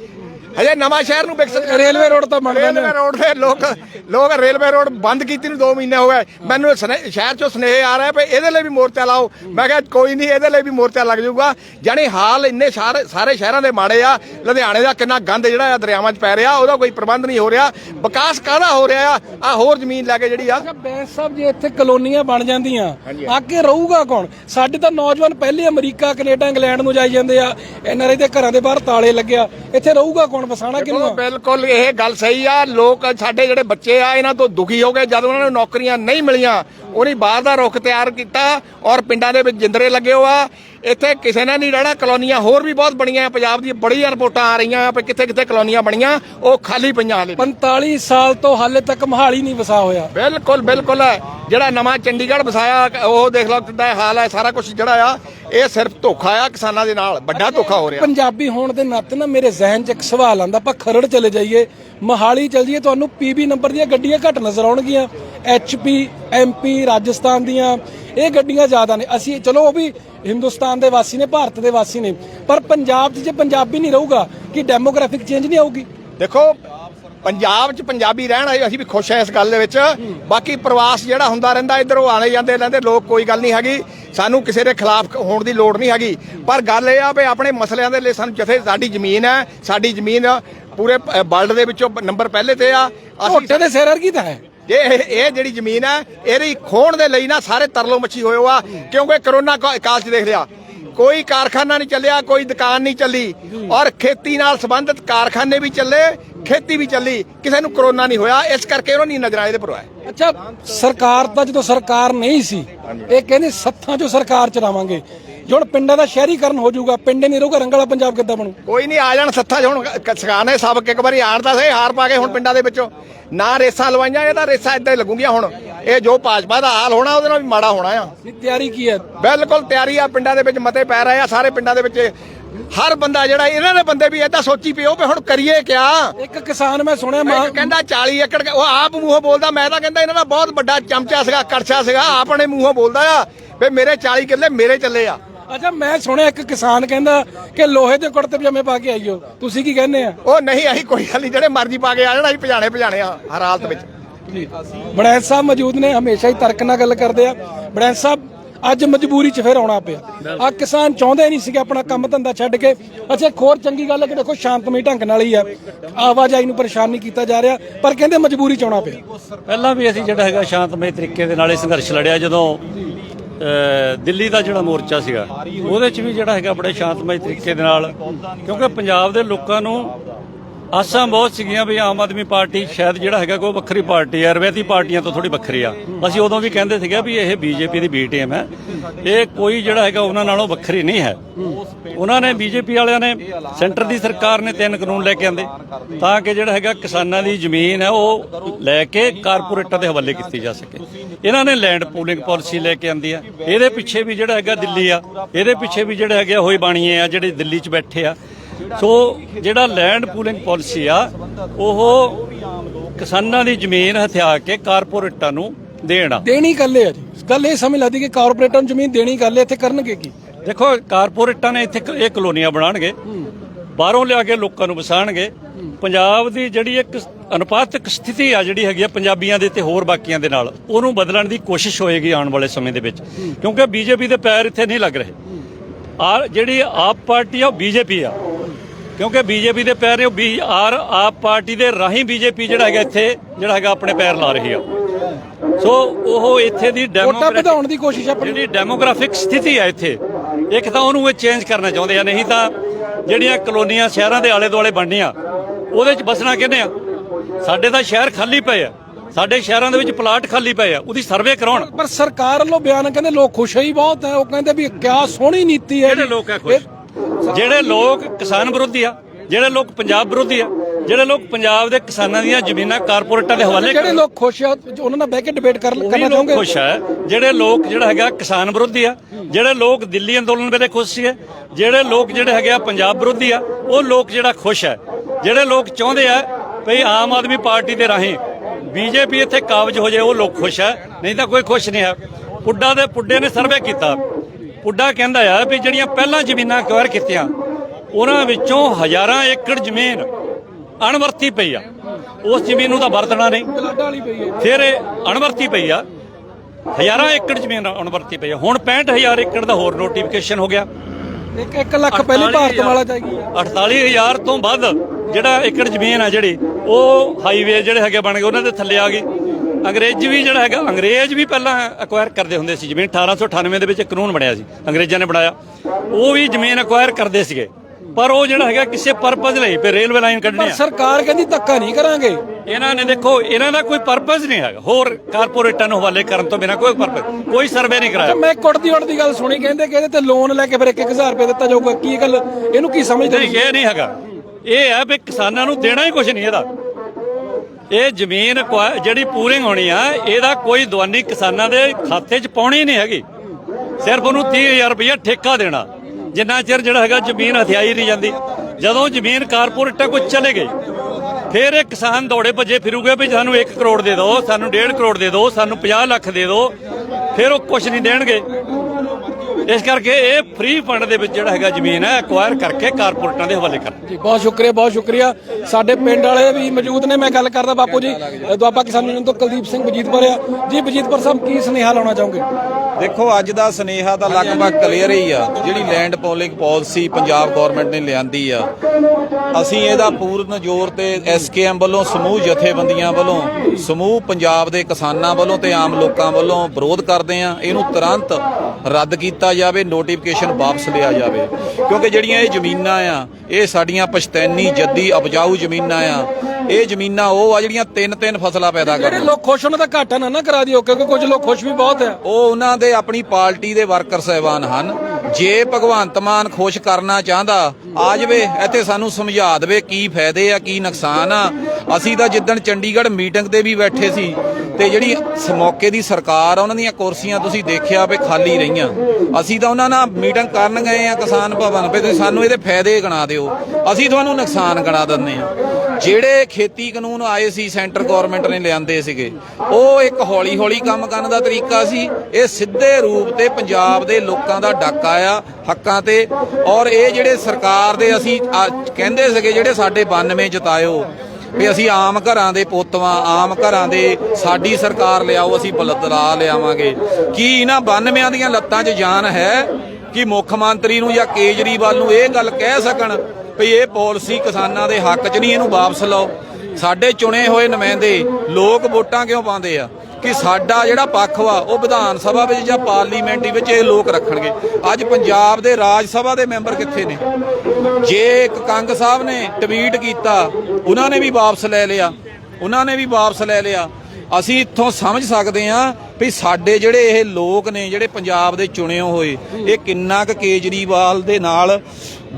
Speaker 2: ਹਜੇ ਨਵਾਂ ਸ਼ਹਿਰ ਨੂੰ ਵਿਕਸਿਤ
Speaker 1: ਰੇਲਵੇ ਰੋਡ ਤਾਂ ਬਣਦਾ
Speaker 2: ਰੇਲਵੇ ਰੋਡ ਤੇ ਲੋਕ ਲੋਕ ਰੇਲਵੇ ਰੋਡ ਬੰਦ ਕੀਤੀ ਨੂੰ 2 ਮਹੀਨੇ ਹੋ ਗਏ। ਮੈਨੂੰ ਸ਼ਹਿਰ ਚੋਂ ਸਨੇਹ ਆ ਰਿਹਾ ਵੀ ਇਹਦੇ ਲਈ ਵੀ ਮੋਰਚਾ ਲਾਓ। ਮੈਂ ਕਿਹਾ ਕੋਈ ਨਹੀਂ ਇਹਦੇ ਲਈ ਵੀ ਮੋਰਚਾ ਲੱਗ ਜਾਊਗਾ। ਜਾਣੀ ਹਾਲ ਇੰਨੇ ਸਾਰੇ ਸਾਰੇ ਸ਼ਹਿਰਾਂ ਦੇ ਮਾੜੇ ਆ। ਲੁਧਿਆਣੇ ਦਾ ਕਿੰਨਾ ਗੰਦ ਜਿਹੜਾ ਆ ਦਰਿਆਵਾਂ 'ਚ ਪੈ ਰਿਹਾ ਉਹਦਾ ਕੋਈ ਪ੍ਰਬੰਧ ਨਹੀਂ ਹੋ ਰਿਹਾ। ਵਿਕਾਸ ਕਾਹਦਾ ਹੋ ਰਿਹਾ ਆ? ਆ ਹੋਰ ਜ਼ਮੀਨ ਲੈ ਕੇ ਜਿਹੜੀ ਆ
Speaker 1: ਬੈਂਸ ਸਾਹਿਬ ਜੇ ਇੱਥੇ ਕਲੋਨੀਆਂ ਬਣ ਜਾਂਦੀਆਂ ਅੱਗੇ ਰਹੂਗਾ ਕੌਣ? ਸਾਡੇ ਤਾਂ ਨੌਜਵਾਨ ਪਹਿਲੇ ਅਮਰੀਕਾ ਕੈਨੇਡਾ ਇੰਗਲੈਂਡ ਨੂੰ ਜਾਈ ਜਾਂਦੇ ਆ। ਐਨਆਰਆਈ ਦੇ ਘਰਾਂ ਦੇ ਬਾਹਰ ਤਾਲੇ ਲੱਗਿਆ ਇੱਥੇ ਰਹੂਗਾ ਕੌਣ? ਵਸਾਣਾ ਕਿਹਨੂੰ ਆ?
Speaker 2: ਬਿਲਕੁਲ ਇਹ ਗੱਲ ਸਹੀ ਆ ਲੋਕ ਸਾਡੇ ਜਿਹੜੇ ਬੱਚੇ ਆ ਇਹਨਾਂ ਤੋਂ ਦੁਖੀ ਹੋ ਗਏ ਜਦ ਉਹਨਾਂ ਨੂੰ ਨੌਕਰੀਆਂ ਨਹੀਂ ਮਿਲੀਆਂ। ਉਹਨੇ ਬਾਹਰ ਦਾ ਰੁਖ ਤਿਆਰ ਕੀਤਾ ਔਰ ਪਿੰਡਾਂ ਦੇ ਵਿੱਚ ਜਿੰਦਰੇ ਲੱਗੇ ਹੋ ਆ। ਇੱਥੇ ਕਿਸੇ ਨੇ ਨਹੀਂ ਰਹਿਣਾ ਕਲੋਨੀਆਂ ਹੋਰ ਵੀ ਬਹੁਤ ਬਣੀਆਂ ਪੰਜਾਬ ਦੀ ਬੜੀਆਂ ਰਿਪੋਰਟਾਂ ਆ ਰਹੀਆਂ ਆ ਵੀ ਕਿੱਥੇ ਕਿੱਥੇ ਕਲੋਨੀਆਂ ਬਣੀਆਂ ਉਹ ਖਾਲੀ ਪਈਆਂ ਹਾਲੇ
Speaker 1: 45 ਸਾਲ ਤੋਂ ਹਾਲੇ ਤੱਕ ਮਹਾਲੀ ਨਹੀਂ ਵਸਾ ਹੋਇਆ।
Speaker 2: ਬਿਲਕੁਲ ਬਿਲਕੁਲ। ਹੈ ਜਿਹੜਾ ਨਵਾਂ ਚੰਡੀਗੜ੍ਹ ਵਸਾਇਆ ਉਹ ਦੇਖ ਲਓ ਕਿੱਦਾਂ ਹਾਲ ਹੈ ਸਾਰਾ ਕੁਝ ਜਿਹੜਾ ਆ ਇਹ ਸਿਰਫ ਧੋਖਾ ਆ ਕਿਸਾਨਾਂ ਦੇ ਨਾਲ ਵੱਡਾ ਧੋਖਾ ਹੋ ਰਿਹਾ।
Speaker 1: ਪੰਜਾਬੀ ਹੋਣ ਦੇ ਨਾਤੇ ਨਾ ਮੇਰੇ ਜ਼ਿਹਨ 'ਚ ਇੱਕ ਸਵਾਲ ਆਂਦਾ ਆਪਾਂ ਖਰੜ ਚਲੇ ਜਾਈਏ ਮਹਾਲੀ ਚਲ ਜਾਈਏ ਤੁਹਾਨੂੰ ਪੀਬੀ ਨੰਬਰ ਦੀਆਂ ਗੱਡੀਆਂ ਘੱਟ ਨਜ਼ਰ ਆਉਣਗੀਆਂ। ਐਚਪੀ ਐਮਪੀ ਰਾਜਸਥਾਨ ਦੀਆਂ ਇਹ ਗੱਡੀਆਂ ਜ਼ਿਆਦਾ ਨੇ। ਅਸੀਂ ਚਲੋ ਉਹ ਵੀ ਹਿੰਦੁਸਤਾਨ ਦੇ ਵਾਸੀ ਨੇ ਭਾਰਤ ਦੇ ਵਾਸੀ ਨੇ ਪਰ ਪੰਜਾਬ 'ਚ ਜੇ ਪੰਜਾਬੀ ਨਹੀਂ ਰਹੂਗਾ ਕਿ ਡੈਮੋਗ੍ਰਾਫਿਕ ਚੇਂਜ ਨਹੀਂ ਆਊਗੀ?
Speaker 2: ਦੇਖੋ ਪੰਜਾਬ 'ਚ ਪੰਜਾਬੀ ਰਹਿਣ ਆਏ ਅਸੀਂ ਵੀ ਖੁਸ਼ ਹਾਂ ਇਸ ਗੱਲ ਦੇ ਵਿੱਚ। ਬਾਕੀ ਪ੍ਰਵਾਸ ਜਿਹੜਾ ਹੁੰਦਾ ਰਹਿੰਦਾ ਇੱਧਰੋਂ ਆਲੇ ਜਾਂਦੇ ਰਹਿੰਦੇ ਲੋਕ ਕੋਈ ਗੱਲ ਨਹੀਂ ਹੈਗੀ। ਸਾਨੂੰ ਕਿਸੇ ਦੇ ਖਿਲਾਫ ਹੋਣ ਦੀ ਲੋੜ ਨਹੀਂ ਹੈਗੀ। ਪਰ ਗੱਲ ਇਹ ਆ ਵੀ ਆਪਣੇ ਮਸਲਿਆਂ ਦੇ ਲਈ ਸਾਨੂੰ ਜਿੱਥੇ ਸਾਡੀ ਜ਼ਮੀਨ ਹੈ ਸਾਡੀ ਜ਼ਮੀਨ ਪੂਰੇ ਵਰਲਡ ਦੇ ਵਿੱਚੋਂ ਨੰਬਰ ਪਹਿਲੇ ਤੇ ਆ। ਅਸੀਂ
Speaker 1: ਦੇ ਸਿਰ ਵਰਗੀ ਤਾਂ ਹੈ।
Speaker 2: ਇਹ ਇਹ- ਜਿਹੜੀ ਜ਼ਮੀਨ ਹੈ ਇਹਦੀ ਖੋਣ ਦੇ ਲਈ ਨਾ ਸਾਰੇ ਤਰਲੋ ਮੱਛੀ ਹੋਏ ਹੋ ਆ ਕਿਉਂਕਿ ਕਰੋਨਾ ਕਾਲ ਚ ਦੇਖ ਲਿਆ। ਕੋਈ ਕਾਰਖਾਨਾ ਨਹੀਂ ਚੱਲਿਆ ਕੋਈ ਦੁਕਾਨ ਨਹੀਂ ਚੱਲੀ ਔਰ ਖੇਤੀ ਨਾਲ ਸੰਬੰਧਿਤ ਕਾਰਖਾਨੇ ਵੀ ਚੱਲੇ ਖੇਤੀ ਵੀ ਚੱਲੀ ਕਿਸੇ ਨੂੰ ਕਰੋਨਾ ਨਹੀਂ ਹੋਇਆ ਇਸ ਕਰਕੇ ਉਹਨਾਂ ਦੀ ਨਜ਼ਰਾਂ ਇਹਦੇ ਪਰ ਆਇਆ
Speaker 1: ਅੱਛਾ ਸਰਕਾਰ ਤਾਂ ਜਦੋਂ ਸਰਕਾਰ ਨਹੀਂ ਸੀ ਇਹ ਕਹਿੰਦੇ ਸੱਥਾਂ 'ਚੋਂ ਸਰਕਾਰ ਚਲਾਵਾਂਗੇ। ਜੇ ਹੁਣ ਪਿੰਡਾਂ ਦਾ ਸ਼ਹਿਰੀਕਰਨ ਹੋ ਜਾਊਗਾ ਪਿੰਡ ਹੀ ਨਹੀਂ ਰਹੂਗਾ ਰੰਗਲਾ ਪੰਜਾਬ ਕਿੱਦਾਂ ਬਣੂ?
Speaker 2: ਕੋਈ ਨਹੀਂ ਆ ਜਾਣ ਸੱਥਾ ਹੁਣ ਸਗਾਨੇ ਸਬਕ ਇੱਕ ਵਾਰੀ ਆਣ ਤਾਂ ਸਹੀ ਹਾਰ ਪਾ ਕੇ ਹੁਣ ਪਿੰਡਾਂ ਦੇ ਵਿੱਚੋਂ। ਨਾ ਰੇਸਾਂ ਲਵਾਈਆਂ ਇਹ ਤਾਂ ਰੇਸਾਂ ਇਦਾਂ ਹੀ ਲੱਗੂਗੀਆਂ ਹੁਣ। ਇਹ ਜੋ ਭਾਜਪਾ ਦਾ ਹਾਲ ਹੋਣਾ ਉਹਦੇ ਨਾਲ ਵੀ ਮਾੜਾ ਹੋਣਾ ਆ।
Speaker 1: ਨਹੀਂ ਤਿਆਰੀ ਕੀ ਹੈ?
Speaker 2: ਬਿਲਕੁਲ ਤਿਆਰੀ ਆ ਪਿੰਡਾਂ ਦੇ ਵਿੱਚ ਮਤੇ ਪੈ ਰਹੇ ਆ ਸਾਰੇ ਪਿੰਡਾਂ ਦੇ ਵਿੱਚ। ਹਰ ਬੰਦਾ ਜਿਹੜਾ ਇਹਨਾਂ ਦੇ ਬੰਦੇ ਵੀ ਏਦਾਂ ਸੋਚੀ ਪਿਓ ਵੀ ਹੁਣ ਕਰੀਏ ਕਿਆ?
Speaker 1: ਇੱਕ ਕਿਸਾਨ ਮੈਂ ਸੁਣਿਆ ਮਾਂ
Speaker 2: ਕਹਿੰਦਾ 40 ਏਕੜ ਉਹ ਆਪ ਮੂੰਹੋਂ ਬੋਲਦਾ ਮੈਂ ਤਾਂ ਕਹਿੰਦਾ ਇਹਨਾਂ ਦਾ ਬਹੁਤ ਵੱਡਾ ਚਮਚਾ ਸੀਗਾ ਕੜਛਾ ਸੀਗਾ ਆਪਣੇ ਮੂੰਹੋਂ ਬੋਲਦਾ ਆ ਵੀ ਮੇਰੇ 40 ਕਿੱਲੇ ਮੇਰੇ ਚੱਲੇ ਆ।
Speaker 1: ਅੱਛਾ ਮੈਂ ਸੁਣਿਆ ਇੱਕ ਕਿਸਾਨ ਕਹਿੰਦਾ ਕਿ ਲੋਹੇ ਦੇ ਕੁੜਤੇ ਪਜਾਮੇ ਪਾ ਕੇ ਆਈਓ। ਤੁਸੀਂ ਕੀ ਕਹਿੰਦੇ ਆ?
Speaker 2: ਉਹ ਨਹੀਂ ਅਸੀਂ ਕੋਈ ਗੱਲ ਨਹੀਂ ਜਿਹੜੇ ਮਰਜ਼ੀ ਪਾ ਕੇ ਆ ਜਾਣਾ ਅਸੀਂ ਭਜਾਣੇ ਭਜਾਣੇ ਆ ਹਰ ਹਾਲਤ ਵਿੱਚ।
Speaker 1: ਬੜੈਂਸ ਸਾਹਿਬ ਮੌਜੂਦ ਨੇ ਹਮੇਸ਼ਾ ਹੀ ਤਰਕ ਨਾਲ ਗੱਲ ਕਰਦੇ ਆ। ਬੜੈਂਸ ਸਾਹਿਬ ਅੱਜ ਮਜਬੂਰੀ 'ਚ ਫਿਰ ਆਉਣਾ ਪਿਆ। ਆ ਕਿਸਾਨ ਚਾਹੁੰਦੇ ਨਹੀਂ ਸੀਗੇ ਆਪਣਾ ਕੰਮ ਧੰਦਾ ਛੱਡ ਕੇ। ਅੱਛਾ ਇੱਕ ਹੋਰ ਚੰਗੀ ਗੱਲ ਹੈ ਕਿ ਦੇਖੋ ਸ਼ਾਂਤਮਈ ਢੰਗ ਨਾਲ ਹੀ ਆ। ਆਵਾਜਾਈ ਨੂੰ ਪਰੇਸ਼ਾਨ ਨਹੀਂ ਕੀਤਾ ਜਾ ਰਿਹਾ ਪਰ ਕਹਿੰਦੇ ਮਜਬੂਰੀ 'ਚ ਆਉਣਾ ਪਿਆ।
Speaker 3: ਪਹਿਲਾਂ ਵੀ ਅਸੀਂ ਜਿਹੜਾ ਹੈਗਾ ਸ਼ਾਂਤਮਈ ਤਰੀਕੇ ਦੇ ਨਾਲ ਇਹ ਸੰਘਰਸ਼ ਲੜਿਆ ਜਦੋਂ ਦਿੱਲੀ ਦਾ ਜਿਹੜਾ ਮੋਰਚਾ ਸੀਗਾ, ਉਹਦੇ 'ਚ ਵੀ ਜਿਹੜਾ ਹੈਗਾ ਬੜੇ ਸ਼ਾਂਤਮਈ ਤਰੀਕੇ ਦੇ ਨਾਲ, ਕਿਉਂਕਿ ਪੰਜਾਬ ਦੇ ਲੋਕਾਂ ਨੂੰ ਆਸਾਂ ਬਹੁਤ ਸੀਗੀਆਂ ਵੀ ਆਮ ਆਦਮੀ ਪਾਰਟੀ ਸ਼ਾਇਦ ਜਿਹੜਾ ਹੈਗਾ ਕੋਈ ਵੱਖਰੀ ਪਾਰਟੀ ਹੈ ਰਵੈਤੀ ਪਾਰਟੀਆਂ ਤੋਂ ਥੋੜੀ ਵੱਖਰੀ ਆ। ਅਸੀਂ ਉਦੋਂ ਵੀ ਕਹਿੰਦੇ ਸੀਗੇ ਵੀ ਇਹ ਬੀਜੇਪੀ ਦੀ ਬੀ ਟੀਮ ਹੈ। ਇਹ ਕੋਈ ਜਿਹੜਾ ਹੈਗਾ ਉਹਨਾਂ ਨਾਲੋਂ ਵੱਖਰੀ ਨਹੀਂ ਹੈ। ਉਹਨਾਂ ਨੇ ਬੀਜੇਪੀ ਵਾਲਿਆਂ ਨੇ ਸੈਂਟਰ ਦੀ ਸਰਕਾਰ ਨੇ ਤਿੰਨ ਕਾਨੂੰਨ ਲੈ ਕੇ ਆਂਦੇ। ਤਾਂ ਕਿ ਜਿਹੜਾ ਹੈਗਾ ਕਿਸਾਨਾਂ ਦੀ ਜ਼ਮੀਨ ਹੈ, ਉਹ ਲੈ ਕੇ ਕਾਰਪੋਰੇਟਾਂ ਦੇ ਹਵਾਲੇ ਕੀਤੀ ਜਾ ਸਕੇ। ਇਹਨਾਂ ਨੇ ਲੈਂਡ ਪੂਲਿੰਗ ਪਾਲਿਸੀ ਲੈ ਕੇ ਆਂਦੀ ਆ ਇਹਦੇ ਪਿੱਛੇ ਵੀ ਜਿਹੜਾ ਹੈਗਾ ਦਿੱਲੀ ਆ। ਇਹਦੇ ਪਿੱਛੇ ਵੀ ਜਿਹੜਾ ਹੈਗਾ ਹੋਈ ਬਾਣੀਏ ਆ, ਜਿਹੜੇ ਦਿੱਲੀ 'ਚ ਬੈਠੇ ਆ। ਸੋ ਜਿਹੜਾ ਲੈਂਡ ਪੂਲਿੰਗ ਪਾਲਿਸੀ ਆ ਉਹ ਕਿਸਾਨਾਂ ਦੀ ਜ਼ਮੀਨ ਹਥਿਆ ਕੇ ਕਾਰਪੋਰੇਟਾਂ ਨੂੰ ਦੇਣਾ
Speaker 1: ਦੇਣੀ ਕੱਲੇ ਆ ਜੀ। ਗੱਲ ਇਹ ਸਮਝ ਲੱਗਦੀ ਕਿ ਕਾਰਪੋਰੇਟਾਂ ਨੂੰ ਜ਼ਮੀਨ ਦੇਣੀ ਕੱਲੇ ਇੱਥੇ ਕਰਨਗੇ ਕੀ?
Speaker 3: ਦੇਖੋ ਕਾਰਪੋਰੇਟਾਂ ਨੇ ਇੱਥੇ ਇਹ ਕਲੋਨੀਆਂ ਬਣਾਉਣਗੇ ਬਾਹਰੋਂ ਲਿਆ ਕੇ ਲੋਕਾਂ ਨੂੰ ਵਸਾਣਗੇ ਪੰਜਾਬ ਦੀ ਜਿਹੜੀ ਇੱਕ ਅਨੁਪਾਤਕ ਸਥਿਤੀ ਆ ਜਿਹੜੀ ਹੈਗੀ ਆ ਪੰਜਾਬੀਆਂ ਦੇ ਤੇ ਹੋਰ ਬਾਕੀਆਂ ਦੇ ਨਾਲ ਉਹਨੂੰ ਬਦਲਣ ਦੀ ਕੋਸ਼ਿਸ਼ ਹੋਏਗੀ ਆਉਣ ਵਾਲੇ ਸਮੇਂ ਦੇ ਵਿੱਚ। ਕਿਉਂਕਿ ਬੀਜੇਪੀ ਦੇ ਪੈਰ ਇੱਥੇ ਨਹੀਂ ਲੱਗ ਰਹੇ। ਆ ਜਿਹੜੀ ਆਪ ਪਾਰਟੀ ਆ ਉਹ ਬੀਜੇਪੀ ਆ। ਕਿਉਂਕਿ ਬੀਜੇਪੀ ਦੇ ਪੈਰ ਨੇ ਉਹ ਬੀ ਆਰ ਆਪ ਪਾਰਟੀ ਦੇ ਰਾਹੀਂ ਬੀਜੇਪੀ ਜਿਹੜਾ ਹੈਗਾ ਇੱਥੇ ਜਿਹੜਾ ਹੈਗਾ ਆਪਣੇ ਪੈਰ ਲਾ ਰਹੀ ਆ। ਸੋ ਉਹ ਇੱਥੇ ਦੀ
Speaker 1: ਵੋਟਾਂ
Speaker 3: ਡੈਮੋਕ੍ਰੇਟਿਕ
Speaker 1: ਵਧਾਉਣ ਦੀ ਕੋਸ਼ਿਸ਼ ਆਪਣੀ
Speaker 3: ਜਿਹੜੀ ਡੈਮੋਗ੍ਰਾਫਿਕ ਸਥਿਤੀ ਹੈ ਇੱਥੇ ਇੱਕ ਤਾਂ ਉਹਨੂੰ ਇਹ ਚੇਂਜ ਕਰਨਾ ਚਾਹੁੰਦੇ ਆ ਨਹੀਂ ਤਾਂ ਜਿਹੜੀਆਂ ਕਲੋਨੀਆਂ ਸ਼ਹਿਰਾਂ ਦੇ ਆਲੇ ਦੁਆਲੇ ਬਣਨੀਆਂ ਉਹਦੇ 'ਚ ਬਸਣਾ ਕਿਹਨੇ ਆ? ਸਾਡੇ ਤਾਂ ਸ਼ਹਿਰ ਖਾਲੀ ਪਏ ਆ ਸਾਡੇ ਸ਼ਹਿਰਾਂ ਦੇ ਵਿੱਚ ਪਲਾਟ ਖਾਲੀ ਪਏ ਆ ਉਹਦੀ ਸਰਵੇ ਕਰਾਉਣ।
Speaker 1: ਪਰ ਸਰਕਾਰ ਵੱਲੋਂ ਬਿਆਨ ਕਹਿੰਦੇ ਲੋਕ ਖੁਸ਼ ਹੀ ਬਹੁਤ ਹੈ ਉਹ ਕਹਿੰਦੇ ਵੀ ਕਿਆ ਸੋਹਣੀ ਨੀਤੀ ਹੈ
Speaker 3: ਜਿਹੜੇ। ਲੋਕ ਆ ਖੁਸ਼? ਜਿਹੜੇ ਲੋਕ ਕਿਸਾਨ ਵਿਰੋਧੀ ਆ ਜਿਹੜੇ ਲੋਕ ਪੰਜਾਬ ਵਿਰੋਧੀ ਆ ਜਿਹੜੇ ਲੋਕ ਪੰਜਾਬ ਦੇ ਕਿਸਾਨਾਂ ਦੀਆਂ ਜ਼ਮੀਨਾਂ ਕਾਰਪੋਰੇਟਾਂ ਦੇ ਹਵਾਲੇ
Speaker 1: ਜਿਹੜੇ ਲੋਕ ਖੁਸ਼ ਆ ਉਹਨਾਂ ਨਾਲ ਬਹਿ ਕੇ ਡਿਬੇਟ ਕਰ ਕਰਨਾ ਚਾਹੋਗੇ?
Speaker 3: ਖੁਸ਼ ਹੈ ਜਿਹੜੇ ਲੋਕ ਜਿਹੜਾ ਹੈਗਾ ਕਿਸਾਨ ਵਿਰੋਧੀ ਆ ਜਿਹੜੇ ਲੋਕ ਦਿੱਲੀ ਅੰਦੋਲਨ ਵੇਲੇ ਖੁਸ਼ ਸੀਗੇ ਜਿਹੜੇ ਲੋਕ ਜਿਹੜੇ ਹੈਗੇ ਆ ਪੰਜਾਬ ਵਿਰੋਧੀ ਆ ਉਹ ਲੋਕ ਜਿਹੜਾ ਖੁਸ਼ ਹੈ ਜਿਹੜੇ ਲੋਕ ਚਾਹੁੰਦੇ ਆ ਭਈ ਆਮ ਆਦਮੀ ਪਾਰਟੀ ਦੇ ਰਾਹੀਂ ਬੀਜੇਪੀ ਇੱਥੇ ਕਾਬਜ ਹੋ ਜਾਏ ਉਹ ਲੋਕ ਖੁਸ਼ ਹੈ ਨਹੀਂ ਤਾਂ ਕੋਈ ਖੁਸ਼ ਨਹੀਂ ਹੈ ਪੁੱਡਾ ਦੇ ਪੁੱਡੇ ਨੇ ਸਰਵੇ ਕੀਤਾ। ਪੁੱਡਾ ਕਹਿੰਦਾ ਆ ਵੀ ਜਿਹੜੀਆਂ ਪਹਿਲਾਂ ਜ਼ਮੀਨਾਂ ਅਕਵਾਇਰ ਕੀਤੀਆਂ ਉਹਨਾਂ ਵਿੱਚੋਂ ਹਜ਼ਾਰਾਂ ਏਕੜ ਜ਼ਮੀਨ ਅਣਵਰਤੀ ਪਈ ਆ। ਉਸ ਜ਼ਮੀਨ ਨੂੰ ਤਾਂ ਵਰਤਣਾ ਨਹੀਂ। ਫਿਰ ਇਹ ਅਣਵਰਤੀ ਪਈ ਆ। ਹਜ਼ਾਰਾਂ ਏਕੜ ਜ਼ਮੀਨ ਅਣਵਰਤੀ ਪਈ ਆ। ਹੁਣ 65000 ਏਕੜ ਦਾ ਹੋਰ ਨੋਟੀਫਿਕੇਸ਼ਨ ਹੋ ਗਿਆ।
Speaker 1: ਇੱਕ 1 ਲੱਖ ਪਹਿਲੇ ਭਾਰਤ ਵਾਲਾ ਹੈ
Speaker 3: 48000 ਤੋਂ ਵੱਧ ਜਿਹੜਾ ਏਕੜ ਜ਼ਮੀਨ ਆ ਜਿਹੜੀ ਉਹ ਹਾਈਵੇ ਜਿਹੜੇ ਹੈਗੇ ਬਣ ਗਏ ਉਹਨਾਂ ਦੇ ਥੱਲੇ ਆ ਗਈ। ਅੰਗਰੇਜ਼ ਵੀ ਜਿਹੜਾ ਹੈਗਾ ਅੰਗਰੇਜ਼ ਵੀ ਪਹਿਲਾਂ ਅਕਵਾਇਰ ਕਰਦੇ ਹੁੰਦੇ ਸੀ। ਜ਼ਮੀਨ 1898 ਦੇ ਵਿੱਚ ਕਾਨੂੰਨ ਬਣਿਆ ਸੀ ਅੰਗਰੇਜ਼ਾਂ ਨੇ ਬਣਾਇਆ। ਉਹ ਵੀ ਜ਼ਮੀਨ ਅਕਵਾਇਰ ਕਰਦੇ ਸੀਗੇ। ਪਰ ਉਹ ਜਿਹੜਾ ਹੈਗਾ ਕਿਸੇ ਪਰਪਸ ਲਈ ਤੇ ਰੇਲਵੇ ਲਾਈਨ ਕੱਢਣੀ ਆ।
Speaker 1: ਸਰਕਾਰ ਕਹਿੰਦੀ ਧੱਕਾ ਨਹੀਂ ਕਰਾਂਗੇ।
Speaker 3: ਇਹਨਾਂ ਨੇ ਦੇਖੋ ਇਹਨਾਂ ਦਾ ਕੋਈ ਪਰਪਸ ਨਹੀਂ ਹੈਗਾ। ਹੋਰ ਕਾਰਪੋਰੇਟਾਂ ਨੂੰ ਹਵਾਲੇ ਕਰਨ ਤੋਂ ਬਿਨਾ ਕੋਈ ਪਰਪਸ ਕੋਈ ਸਰਵੇ ਨਹੀਂ ਕਰਾਇਆ।
Speaker 1: ਮੈਂ ਕੁੱਟਦੀ ਉੜ ਦੀ ਗੱਲ ਸੁਣੀ ਕਹਿੰਦੇ ਕਿ ਇਹਦੇ ਤੇ ਲੋਨ ਲੈ ਕੇ ਫਿਰ 1000 ਰੁਪਏ ਦਿੱਤਾ ਜਾਊਗਾ। ਕੀ ਗੱਲ ਇਹਨੂੰ ਕੀ ਸਮਝਦੇ
Speaker 3: ਨਹੀਂ ਇਹ ਨਹੀਂ ਹੈਗਾ। ਇਹ ਹੈ ਵੀ ਕਿਸਾਨਾਂ ਨੂੰ ਦੇਣਾ ਹੀ ਕੁਝ ਨਹੀਂ ਇਹਦਾ। ਇਹ ਜ਼ਮੀਨ ਜਿਹੜੀ ਪੂਰਿੰਗ ਹੋਣੀ ਆ, ਇਹਦਾ ਕੋਈ ਦਵਾਨੀ ਕਿਸਾਨਾਂ ਦੇ ਖਾਤੇ 'ਚ ਪਾਉਣੀ ਨਹੀਂ ਹੈਗੀ। ਸਿਰਫ ਉਹਨੂੰ 30000 ਰੁਪਏ ਠੇਕਾ ਦੇਣਾ। ਜਿੰਨਾ ਚਿਰ ਜਿਹੜਾ ਹੈਗਾ ਜ਼ਮੀਨ ਹਥਿਆਈ ਨਹੀਂ ਜਾਂਦੀ, ਜਦੋਂ ਜ਼ਮੀਨ ਕਾਰਪੋਰੇਟਾਂ ਕੋਲ ਚਲੇ ਗਈ, ਫਿਰ ਇਹ ਕਿਸਾਨ ਦੌੜੇ ਭੱਜੇ ਫਿਰੂਗੇ ਵੀ ਸਾਨੂੰ 1 ਕਰੋੜ ਦੇ ਦਿਓ, ਸਾਨੂੰ 1.5 ਕਰੋੜ ਦੇ ਦਿਓ, ਸਾਨੂੰ 50 ਲੱਖ ਦੇ ਦਿਓ, ਫਿਰ ਉਹ ਕੁਝ ਨਹੀਂ ਦੇਣਗੇ। ਇਸ ਕਰਕੇ ਇਹ ਫ੍ਰੀ ਫੰਡ ਦੇ ਵਿੱਚ ਜਿਹੜਾ ਹੈਗਾ ਜ਼ਮੀਨ ਹੈ ਐਕਵਾਇਰ ਕਰਕੇ ਕਾਰਪੋਰੇਟਾਂ ਦੇ ਹਵਾਲੇ ਕਰ
Speaker 1: ਜੀ ਬਹੁਤ ਸ਼ੁਕਰੀਆ ਬਹੁਤ ਸ਼ੁਕਰੀਆ। ਸਾਡੇ ਪਿੰਡ ਵਾਲੇ ਵੀ ਮੌਜੂਦ ਨੇ ਮੈਂ ਗੱਲ ਕਰਦਾ ਬਾਪੂ ਜੀ। ਦੁਆਬਾ ਕਿਸਾਨ ਯੂਨੀਅਨ ਤੋਂ ਕੁਲਦੀਪ ਸਿੰਘ ਬਜੀਤਪੁਰ ਆ। ਜੀ ਬਜੀਤਪੁਰ ਸਾਹਿਬ ਕੀ ਸੁਨੇਹਾ ਲਾਉਣਾ ਚਾਹੋਗੇ?
Speaker 4: ਦੇਖੋ ਅੱਜ ਦਾ ਸਨੇਹਾ ਤਾਂ ਲਗਭਗ ਕਲੀਅਰ ਹੀ ਆ। ਜਿਹੜੀ land pooling policy Punjab government ਨੇ ਲਿਆਂਦੀ ਆ ਅਸੀਂ ਇਹਦਾ ਪੂਰਨ ਜ਼ੋਰ ਤੇ ਐਸਕੇਐਮ ਵੱਲੋਂ ਸਮੂਹ ਜਥੇਬੰਦੀਆਂ ਵੱਲੋਂ ਸਮੂਹ ਪੰਜਾਬ ਦੇ ਕਿਸਾਨਾਂ ਵੱਲੋਂ ਤੇ ਆਮ ਲੋਕਾਂ ਵੱਲੋਂ ਵਿਰੋਧ ਕਰਦੇ ਆ। ਇਹਨੂੰ ਤੁਰੰਤ ਰੱਦ ਕੀਤਾ ਜਾਵੇ ਨੋਟੀਫਿਕੇਸ਼ਨ ਵਾਪਸ ਲਿਆ ਜਾਵੇ। ਕਿਉਂਕਿ ਜਿਹੜੀਆਂ ਇਹ ਜ਼ਮੀਨਾਂ ਆ ਇਹ ਸਾਡੀਆਂ ਪਛਤੈਨੀ ਜੱਦੀ ਉਪਜਾਊ ਜ਼ਮੀਨਾਂ ਆ। ਇਹ ਜ਼ਮੀਨਾਂ ਉਹ ਆ ਜਿਹੜੀਆਂ ਤਿੰਨ ਤਿੰਨ ਫਸਲਾਂ ਪੈਦਾ
Speaker 1: ਜਿਹੜੇ
Speaker 4: ਕਰਦੀਆਂ
Speaker 1: ਲੋਕ ਖੁਸ਼ ਉਹਨਾਂ ਦਾ ਘਾਟਾ ਨਾ ਨਾ ਕਰਾ ਦਿਓ ਕਿਉਂਕਿ ਕੁਝ ਲੋਕ ਖੁਸ਼ ਵੀ ਬਹੁਤ ਆ।
Speaker 4: ਉਹ ਉਹਨਾਂ ਦੇ ਆਪਣੀ ਪਾਰਟੀ ਦੇ ਵਰਕਰ ਸਹਿਬਾਨ ਹਨ। ਜੇ ਭਗਵੰਤ ਮਾਨ ਖੁਸ਼ ਕਰਨਾ ਚਾਹੁੰਦਾ ਆ ਜਾਵੇ ਇੱਥੇ ਸਾਨੂੰ ਸਮਝਾ ਦੇਵੇ ਕੀ ਫਾਇਦੇ ਆ ਕੀ ਨੁਕਸਾਨ ਆ। ਅਸੀਂ ਤਾਂ ਜਿੱਦਣ ਚੰਡੀਗੜ੍ਹ ਮੀਟਿੰਗ ਤੇ ਵੀ ਬੈਠੇ ਸੀ ਤੇ ਜਿਹੜੀ ਮੌਕੇ ਦੀ ਸਰਕਾਰ ਆ, ਉਹਨਾਂ ਦੀਆਂ ਕੁਰਸੀਆਂ ਤੁਸੀਂ ਦੇਖਿਆ ਵੀ ਖਾਲੀ ਰਹੀਆਂ। ਅਸੀਂ ਤਾਂ ਉਹਨਾਂ ਨਾਲ ਮੀਟਿੰਗ ਕਰਨ ਗਏ ਆ ਕਿਸਾਨ ਭਵਨ ਵੀ ਤੁਸੀਂ ਸਾਨੂੰ ਇਹਦੇ ਫਾਇਦੇ ਗਣਾ ਦਿਓ। ਅਸੀਂ ਤੁਹਾਨੂੰ ਨੁਕਸਾਨ ਗਣਾ ਦਿੰਦੇ ਆ। ਜਿਹੜੇ ਖੇਤੀ ਕਾਨੂੰਨ ਆਏ ਸੀ, ਸੈਂਟਰ ਗਵਰਨਮੈਂਟ ਨੇ ਲਿਆਂਦੇ ਸੀਗੇ, ਉਹ ਇੱਕ ਹੌਲੀ ਹੌਲੀ ਕੰਮ ਕਰਨ ਦਾ ਤਰੀਕਾ ਸੀ। ਇਹ ਸਿੱਧੇ ਰੂਪ ਤੇ ਪੰਜਾਬ ਦੇ ਲੋਕਾਂ ਦਾ ਡਾਕਾ ਆ ਹੱਕਾਂ ਤੇ। ਔਰ ਇਹ ਜਿਹੜੇ ਸਰਕਾਰ ਦੇ ਅਸੀਂ ਕਹਿੰਦੇ ਸੀਗੇ, ਜਿਹੜੇ ਸਾਡੇ 92 ਜਿਤਾਇਓ ਵੀ ਅਸੀਂ ਆਮ ਘਰਾਂ ਦੇ ਪੋਤਵਾਂ, ਆਮ ਘਰਾਂ ਦੇ ਸਾਡੀ ਸਰਕਾਰ ਲਿਆਓ, ਅਸੀਂ ਬਲਦਲਾ ਲਿਆਵਾਂਗੇ। ਕੀ ਇਹਨਾਂ 92 ਦੀਆਂ ਲੱਤਾਂ 'ਚ ਜਾਨ ਹੈ ਕਿ ਮੁੱਖ ਮੰਤਰੀ ਨੂੰ ਜਾਂ ਕੇਜਰੀਵਾਲ ਨੂੰ ਇਹ ਗੱਲ ਕਹਿ ਸਕਣ ਵੀ ਇਹ ਪਾਲਿਸੀ ਕਿਸਾਨਾਂ ਦੇ ਹੱਕ 'ਚ ਨਹੀਂ, ਇਹਨੂੰ ਵਾਪਸ ਲਓ? ਸਾਡੇ ਚੁਣੇ ਹੋਏ ਨੁਮਾਇੰਦੇ ਲੋਕ ਵੋਟਾਂ ਕਿਉਂ ਪਾਉਂਦੇ ਆ? ਕਿ ਸਾਡਾ ਜਿਹੜਾ ਪੱਖ ਵਾ, ਉਹ ਵਿਧਾਨ ਸਭਾ ਵਿੱਚ ਜਾਂ ਪਾਰਲੀਮੈਂਟ ਵਿੱਚ ਇਹ ਲੋਕ ਰੱਖਣਗੇ। ਅੱਜ ਪੰਜਾਬ ਦੇ ਰਾਜ ਸਭਾ ਦੇ ਮੈਂਬਰ ਕਿੱਥੇ ਨੇ? ਜੇ ਇੱਕ ਕੰਗ ਸਾਹਿਬ ਨੇ ਟਵੀਟ ਕੀਤਾ, ਉਹਨਾਂ ਨੇ ਵੀ ਵਾਪਸ ਲੈ ਲਿਆ। ਉਹਨਾਂ ਨੇ ਵੀ ਵਾਪਸ ਲੈ ਲਿਆ। ਅਸੀਂ ਇੱਥੋਂ ਸਮਝ ਸਕਦੇ ਹਾਂ ਵੀ ਸਾਡੇ ਜਿਹੜੇ ਇਹ ਲੋਕ ਨੇ, ਜਿਹੜੇ ਪੰਜਾਬ ਦੇ ਚੁਣੇ ਹੋਏ, ਇਹ ਕਿੰਨਾ ਕੁ ਕੇਜਰੀਵਾਲ ਦੇ ਨਾਲ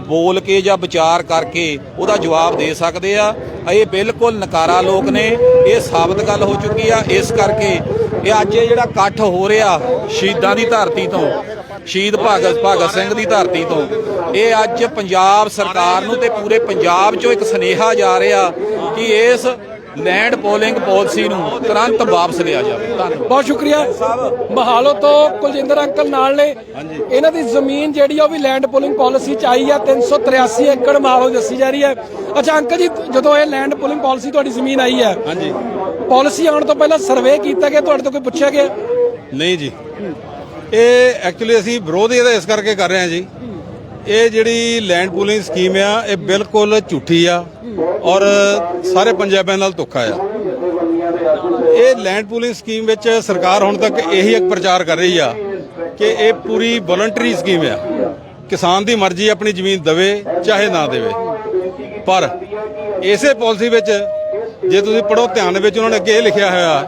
Speaker 4: ਬੋਲ ਕੇ ਜਾਂ ਵਿਚਾਰ ਕਰਕੇ ਉਹਦਾ ਜਵਾਬ ਦੇ ਸਕਦੇ ਆ। ਇਹ ਬਿਲਕੁਲ ਨਕਾਰਾ ਲੋਕ ਨੇ। ਇਹ ਸਾਬਤ ਗੱਲ ਹੋ ਚੁੱਕੀ ਆ। ਇਸ ਕਰਕੇ ਇਹ ਅੱਜ ਇਹ ਜਿਹੜਾ ਇਕੱਠ ਹੋ ਰਿਹਾ ਸ਼ਹੀਦਾਂ ਦੀ ਧਰਤੀ ਤੋਂ, ਸ਼ਹੀਦ ਭਗਤ ਭਗਤ ਸਿੰਘ ਦੀ ਧਰਤੀ ਤੋਂ, ਇਹ ਅੱਜ ਪੰਜਾਬ ਸਰਕਾਰ ਨੂੰ ਤੇ ਪੂਰੇ ਪੰਜਾਬ 'ਚੋਂ ਇੱਕ ਸੁਨੇਹਾ ਜਾ ਰਿਹਾ ਕਿ ਇਸ ਲੈਂਡ ਪੋਲਿੰਗ ਪਾਲਿਸੀ ਨੂੰ ਤੁਰੰਤ ਵਾਪਸ ਲਿਆ ਜਾਵੇ। ਧੰਨਵਾਦ।
Speaker 1: ਬਹੁਤ ਸ਼ੁਕਰੀਆ। ਮਹਾਲੋ ਤੋਂ ਕੁਲਜਿੰਦਰ ਅੰਕਲ ਨਾਲ ਨੇ। ਇਹਨਾਂ ਦੀ ਜ਼ਮੀਨ ਜਿਹੜੀ ਉਹ ਵੀ ਲੈਂਡ ਪੂਲਿੰਗ ਪਾਲਿਸੀ ਚ ਆਈ ਆ। 383 ਏਕੜ ਮਹਾਲੋ ਦੱਸੀ ਜਾ ਰਹੀ ਹੈ ਅੱਛਾ ਅੰਕਲ ਜੀ ਜਦੋਂ ਇਹ ਲੈਂਡ ਪੂਲਿੰਗ ਪਾਲਿਸੀ ਤੁਹਾਡੀ ਜ਼ਮੀਨ ਆਈ ਹੈ
Speaker 5: ਹਾਂਜੀ।
Speaker 1: ਪਾਲਿਸੀ ਆਉਣ ਤੋਂ ਪਹਿਲਾਂ ਸਰਵੇ ਕੀਤਾ ਗਿਆ? ਤੁਹਾਡੇ ਤੋਂ ਕੋਈ ਪੁੱਛਿਆ ਗਿਆ?
Speaker 5: ਨਹੀਂ ਜੀ। ਇਹ ਐਕਚੁਅਲੀ ਅਸੀਂ ਵਿਰੋਧ ਇਹਦਾ ਇਸ ਕਰਕੇ ਕਰ ਰਹੇ ਹਾਂ ਜੀ। ਇਹ ਜਿਹੜੀ ਲੈਂਡ ਪੂਲਿੰਗ ਸਕੀਮ ਆ ਇਹ ਬਿਲਕੁਲ ਝੂਠੀ ਆ। ਔਰ ਸਾਰੇ ਪੰਜਾਬੀਆਂ ਨਾਲ ਧੋਖਾ ਆ। ਇਹ ਲੈਂਡ ਪੂਲਿੰਗ ਸਕੀਮ ਵਿੱਚ ਸਰਕਾਰ ਹੁਣ ਤੱਕ ਇਹੀ ਇੱਕ ਪ੍ਰਚਾਰ ਕਰ ਰਹੀ ਆ ਕਿ ਇਹ ਪੂਰੀ ਵੋਲੰਟਰੀ ਸਕੀਮ ਆ। ਕਿਸਾਨ ਦੀ ਮਰਜ਼ੀ ਆਪਣੀ ਜ਼ਮੀਨ ਦੇਵੇ, ਚਾਹੇ ਨਾ ਦੇਵੇ। ਪਰ ਇਸੇ ਪਾਲਿਸੀ ਵਿੱਚ ਜੇ ਤੁਸੀਂ ਪੜੋ ਧਿਆਨ ਦੇ ਵਿੱਚ ਉਹਨਾਂ ਨੇ ਅੱਗੇ ਇਹ ਲਿਖਿਆ ਹੋਇਆ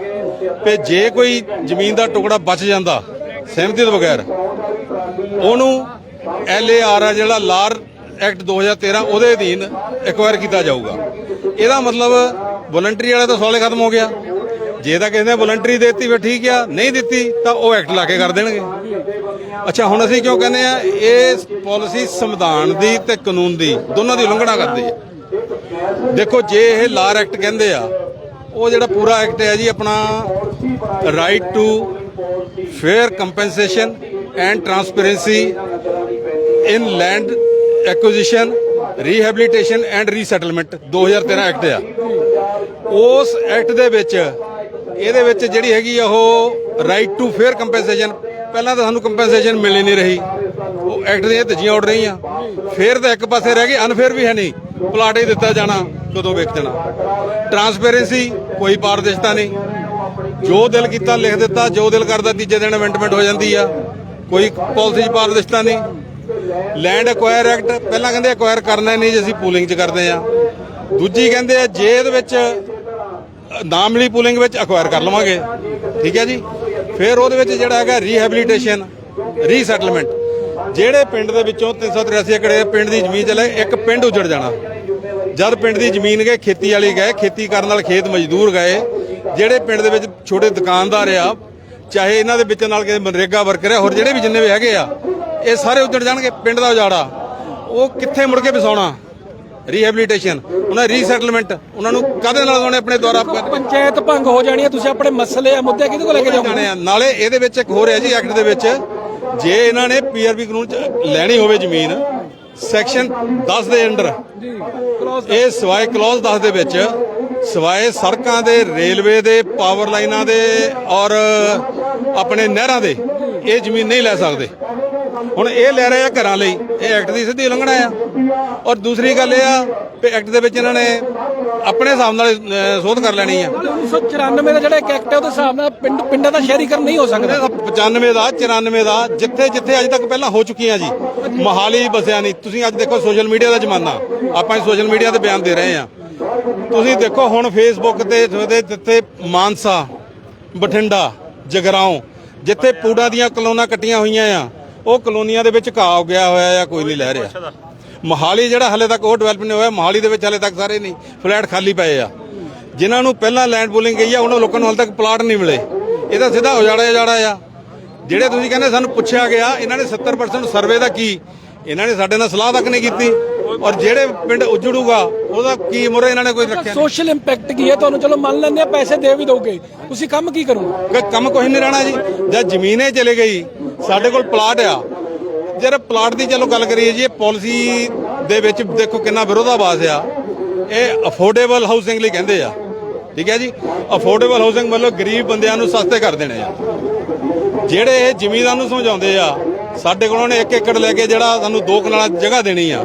Speaker 5: ਕਿ ਜੇ ਕੋਈ ਜ਼ਮੀਨ ਦਾ ਟੁਕੜਾ ਬਚ ਜਾਂਦਾ ਸਹਿਮਤੀ ਤੋਂ ਬਗੈਰ, ਉਹਨੂੰ ਐਲਏਆਰ ਆ ਜਿਹੜਾ ਲਾਰ ਐਕਟ 2013 ਉਹਦੇ ਅਧੀਨ ਐਕਵਾਇਰ ਕੀਤਾ ਜਾਊਗਾ। ਇਹਦਾ ਮਤਲਬ ਵੋਲੰਟਰੀ ਵਾਲਾ ਤਾਂ ਸਵਾਲੇ ਖਤਮ ਹੋ ਗਿਆ। ਜੇ ਤਾਂ ਕਿਸੇ ਨੇ ਵੋਲੰਟਰੀ ਦਿੱਤੀ ਵੀ ਠੀਕ ਆ। ਨਹੀਂ ਦਿੱਤੀ, ਤਾਂ ਉਹ ਐਕਟ ਲਾ ਕੇ ਕਰ ਦੇਣਗੇ। ਅੱਛਾ, ਹੁਣ ਅਸੀਂ ਕਿਉਂ ਕਹਿੰਦੇ ਆ ਇਹ ਪਾਲਿਸੀ ਸੰਵਿਧਾਨ ਦੀ ਤੇ ਕਾਨੂੰਨ ਦੀ ਦੋਨਾਂ ਦੀ ਉਲੰਘਣਾ ਕਰਦੀ ਹੈ ਦੇਖੋ, ਜੇ ਇਹ ਲਾਰ ਐਕਟ ਕਹਿੰਦੇ ਆ, ਉਹ ਜਿਹੜਾ ਪੂਰਾ ਐਕਟ ਹੈ ਜੀ, ਆਪਣਾ right to fair compensation and transparency in land acquisition rehabilitation and resettlement 2013 act ਆ। ਉਸ ਐਕਟ ਦੇ ਵਿੱਚ, ਇਹਦੇ ਵਿੱਚ ਜਿਹੜੀ ਹੈਗੀ ਆ ਉਹ ਰਾਈਟ ਟੂ ਫੇਅਰ ਕੰਪਨਸੇਸ਼ਨ ਪਹਿਲਾਂ ਤਾਂ ਸਾਨੂੰ ਕੰਪਨਸੇਸ਼ਨ ਮਿਲ ਨਹੀਂ ਰਹੀ। ਉਹ ਐਕਟ ਦੀਆਂ ਧੱਜੀਆਂ ਉੱਡ ਰਹੀਆਂ। ਫੇਰ ਤਾਂ ਇੱਕ ਪਾਸੇ ਰਹਿ ਗਈ ਅਨਫੇਅਰ ਵੀ ਹੈ ਨਹੀਂ। ਪਲਾਟ ਹੀ ਦਿੱਤਾ ਜਾਣਾ, ਕਦੋਂ ਵੇਚ ਦੇਣਾ। ਟਰਾਂਸਪੇਰੈਂਸੀ ਕੋਈ ਪਾਰਦਰਸ਼ਤਾ ਨਹੀਂ। ਜੋ ਦਿਲ ਕੀਤਾ, ਲਿਖ ਦਿੱਤਾ, ਜੋ ਦਿਲ ਕਰਦਾ, ਤੀਜੇ ਦਿਨ ਅਮੈਂਡਮੈਂਟ ਹੋ ਜਾਂਦੀ ਆ। ਕੋਈ ਪਾਲਿਸੀ 'ਚ ਪਾਰਦਰਸ਼ਤਾ ਨਹੀਂ। ਲੈਂਡ ਐਕਵਾਇਰ ਐਕਟ ਪਹਿਲਾਂ ਕਹਿੰਦੇ ਐਕਵਾਇਰ ਕਰਨਾ ਨਹੀਂ ਜੇ, ਅਸੀਂ ਪੂਲਿੰਗ 'ਚ ਕਰਦੇ ਆ ਦੂਜੀ ਕਹਿੰਦੇ ਆ ਜੇ ਇਹਦੇ ਵਿੱਚ, ਨਾਮ ਮਿਲੀ ਪੂਲਿੰਗ ਵਿੱਚ ਐਕਵਾਇਰ ਕਰ ਲਵਾਂਗੇ। ਠੀਕ ਹੈ ਜੀ? ਫਿਰ ਉਹਦੇ ਵਿੱਚ ਜਿਹੜਾ ਹੈਗਾ ਰੀਹੈਬਿਲਿਟੇਸ਼ਨ ਰੀਸੈਟਲਮੈਂਟ ਜਿਹੜੇ ਪਿੰਡ ਦੇ ਵਿੱਚੋਂ 383 ਏਕੜ ਦੇ ਪਿੰਡ ਦੀ ਜ਼ਮੀਨ ਚਲੇ, ਇੱਕ ਪਿੰਡ ਉਜੜ ਜਾਣਾ। ਜਦ ਪਿੰਡ ਦੀ ਜ਼ਮੀਨ ਗਏ, ਖੇਤੀ ਵਾਲੀ ਗਏ, ਖੇਤੀ ਕਰਨ ਨਾਲ ਖੇਤ ਮਜ਼ਦੂਰ ਗਏ, ਜਿਹੜੇ ਪਿੰਡ ਦੇ ਵਿੱਚ ਛੋਟੇ ਦੁਕਾਨਦਾਰ ਆ, ਚਾਹੇ ਇਹਨਾਂ ਦੇ ਵਿੱਚ ਨਾਲ ਕਿਸੇ ਮਨਰੇਗਾ ਵਰਕਰ ਆ, ਹੋਰ ਜਿਹੜੇ ਵੀ ਜਿੰਨੇ ਵੀ ਹੈਗੇ ਆ ਇਹ ਸਾਰੇ ਉਜੜ ਜਾਣਗੇ ਪਿੰਡ ਦਾ ਉਜਾੜਾ। ਉਹ ਕਿੱਥੇ ਮੁੜ ਕੇ ਵਸਾਉਣਾ? ਰੀਹੈਬਿਲਿਟੇਸ਼ਨ ਉਹਨਾਂ ਰੀਸੈਟਲਮੈਂਟ ਉਹਨਾਂ ਨੂੰ ਕਾਹਦੇ ਨਾਲ ਉਹਨੇ ਆਪਣੇ ਦੁਆਰਾ?
Speaker 1: ਪੰਚਾਇਤ ਭੰਗ ਹੋ ਜਾਣੀ ਹੈ ਤੁਸੀਂ ਆਪਣੇ ਮਸਲੇ ਆ ਮੁੱਦੇ ਕਿਹਦੇ ਕੋਲ ਲੈ ਕੇ ਜਾਓਗੇ?
Speaker 5: ਨਾਲੇ ਇਹਦੇ ਵਿੱਚ ਇੱਕ ਹੋਰ ਹੈ ਜੀ ਐਕਟ ਦੇ ਵਿੱਚ। ਜੇ ਇਹਨਾਂ ਨੇ ਪੀਆਰਬੀ ਕਾਨੂੰਨ ਚ ਲੈਣੀ ਹੋਵੇ ਜ਼ਮੀਨ ਸੈਕਸ਼ਨ 10 ਦੇ ਅੰਡਰ ਇਹ ਸਵਾਏ ਕਲੌਜ਼ 10 ਦੇ ਵਿੱਚ ਸਵਾਏ ਸੜਕਾਂ ਦੇ ਰੇਲਵੇ ਦੇ ਪਾਵਰ ਲਾਈਨਾਂ ਦੇ ਔਰ ਆਪਣੇ ਨਹਿਰਾਂ ਦੇ ਇਹ ਜ਼ਮੀਨ ਨਹੀਂ ਲੈ ਸਕਦੇ। ਹੁਣ ਇਹ ਲੈ ਰਹੇ ਆ ਘਰਾਂ ਲਈ। ਇਹ ਐਕਟ ਦੀ ਸਿੱਧੀ ਉਲੰਘਣਾ ਆ। ਔਰ ਦੂਸਰੀ ਗੱਲ ਇਹ ਆ ਕਿ ਐਕਟ ਦੇ ਵਿੱਚ ਇਹਨਾਂ ਨੇ ਆਪਣੇ ਹਿਸਾਬ ਨਾਲ ਅਹ, ਸੋਧ ਕਰ ਲੈਣੀ ਆ।
Speaker 1: 1994 ਦਾ ਜਿਹੜਾ ਇੱਕ ਐਕਟ ਹੈ ਉਹਦੇ ਹਿਸਾਬ ਨਾਲ ਪਿੰਡ ਪਿੰਡਾਂ ਦਾ ਸ਼ਹਿਰੀਕਰਨ ਨਹੀਂ ਹੋ ਸਕਦਾ।
Speaker 5: 95 ਦਾ 94 ਦਾ ਜਿੱਥੇ ਜਿੱਥੇ ਅੱਜ ਤੱਕ ਪਹਿਲਾਂ ਹੋ ਚੁੱਕੀਆਂ ਜੀ। ਮੋਹਾਲੀ ਬਸਿਆ ਨਹੀਂ ਤੁਸੀਂ ਅੱਜ ਦੇਖੋ ਸੋਸ਼ਲ ਮੀਡੀਆ ਦਾ ਜ਼ਮਾਨਾ। ਆਪਾਂ ਸੋਸ਼ਲ ਮੀਡੀਆ ਤੇ ਬਿਆਨ ਦੇ ਰਹੇ ਆ। ਤੁਸੀਂ ਦੇਖੋ ਹੁਣ ਫੇਸਬੁੱਕ ਤੇ ਉਹਦੇ ਜਿੱਥੇ ਮਾਨਸਾ ਬਠਿੰਡਾ ਜਗਰਾਉਂ ਜਿੱਥੇ ਪੂੜਾ ਦੀਆਂ ਕਲੋਨਾਂ ਕੱਟੀਆਂ ਹੋਈਆਂ ਆ। ਉਹ ਕਲੋਨੀਆਂ ਦੇ ਵਿੱਚ ਘਾਹ ਉੱਗਿਆ ਹੋਇਆ ਜਾਂ ਕੋਈ ਨਹੀਂ ਲੈ ਰਿਹਾ। ਮੋਹਾਲੀ ਜਿਹੜਾ ਹਲੇ ਤੱਕ ਉਹ ਡਿਵੈਲਪ ਨਹੀਂ ਹੋਇਆ ਮੋਹਾਲੀ ਦੇ ਵਿੱਚ ਹਲੇ ਤੱਕ ਸਾਰੇ ਨਹੀਂ ਫਲੈਟ ਖਾਲੀ ਪਏ ਆ। ਜਿਨ੍ਹਾਂ ਨੂੰ ਪਹਿਲਾਂ ਲੈਂਡ ਪੂਲਿੰਗ ਗਈ ਆ ਉਹਨਾਂ ਲੋਕਾਂ ਨੂੰ ਹਲੇ ਤੱਕ ਪਲਾਟ ਨਹੀਂ ਮਿਲੇ। ਇਹ ਤਾਂ ਸਿੱਧਾ ਉਜਾੜਿਆ ਜਾੜਾ ਆ। ਜਿਹੜੇ ਤੁਸੀਂ ਕਹਿੰਦੇ ਸਾਨੂੰ ਪੁੱਛਿਆ ਗਿਆ ਇਹਨਾਂ ਨੇ 70% ਸਰਵੇ ਦਾ ਕੀ? ਇਹਨਾਂ ਨੇ ਸਾਡੇ ਨਾਲ ਸਲਾਹ ਤੱਕ ਨਹੀਂ ਕੀਤੀ। ਔਰ ਜਿਹੜੇ ਪਿੰਡ ਉਜੜੂਗਾ ਉਹਦਾ ਕੀ ਮੁਰੇ ਇਹਨਾਂ ਨੇ ਕੋਈ ਰੱਖਿਆ ਨਹੀਂ।
Speaker 1: ਸੋਸ਼ਲ ਇੰਪੈਕਟ ਕੀ ਹੈ? ਤੁਹਾਨੂੰ ਚਲੋ ਮੰਨ ਲੈਂਦੇ ਆ ਪੈਸੇ ਦੇ ਵੀ ਦੋਗੇ। ਤੁਸੀਂ ਕੰਮ ਕੀ ਕਰੋਗੇ?
Speaker 5: ਕੰਮ ਕੁਝ ਨਹੀਂ ਰਹਿਣਾ ਜੀ। ਜਦ ਜ਼ਮੀਨੇ ਚਲੇ ਗਈ ਸਾਡੇ ਕੋਲ ਪਲਾਟ ਆ। ਜਿਹੜਾ ਪਲਾਟ ਦੀ ਚਲੋ ਗੱਲ ਕਰੀਏ ਜੀ ਇਹ ਪਾਲਿਸੀ ਦੇ ਵਿੱਚ ਦੇਖੋ ਕਿੰਨਾ ਵਿਰੋਧਾਭਾਸ ਆ। ਇਹ ਅਫੋਰਡੇਬਲ ਹਾਊਸਿੰਗ ਲਈ ਕਹਿੰਦੇ ਆ। ਠੀਕ ਹੈ ਜੀ? ਅਫੋਰਡੇਬਲ ਹਾਊਸਿੰਗ ਮਤਲਬ ਗਰੀਬ ਬੰਦਿਆਂ ਨੂੰ ਸਸਤੇ ਕਰ ਦੇਣੇ ਆ। ਜਿਹੜੇ ਇਹ ਜ਼ਿਮੀਂਦਾਰ ਨੂੰ ਸਮਝਾਉਂਦੇ ਆ ਸਾਡੇ ਕੋਲੋਂ ਨੇ ਇੱਕ ਏਕੜ ਲੈ ਕੇ ਜਿਹੜਾ ਸਾਨੂੰ ਦੋ ਕਨਾਲਾਂ ਜਗ੍ਹਾ ਦੇਣੀ ਆ।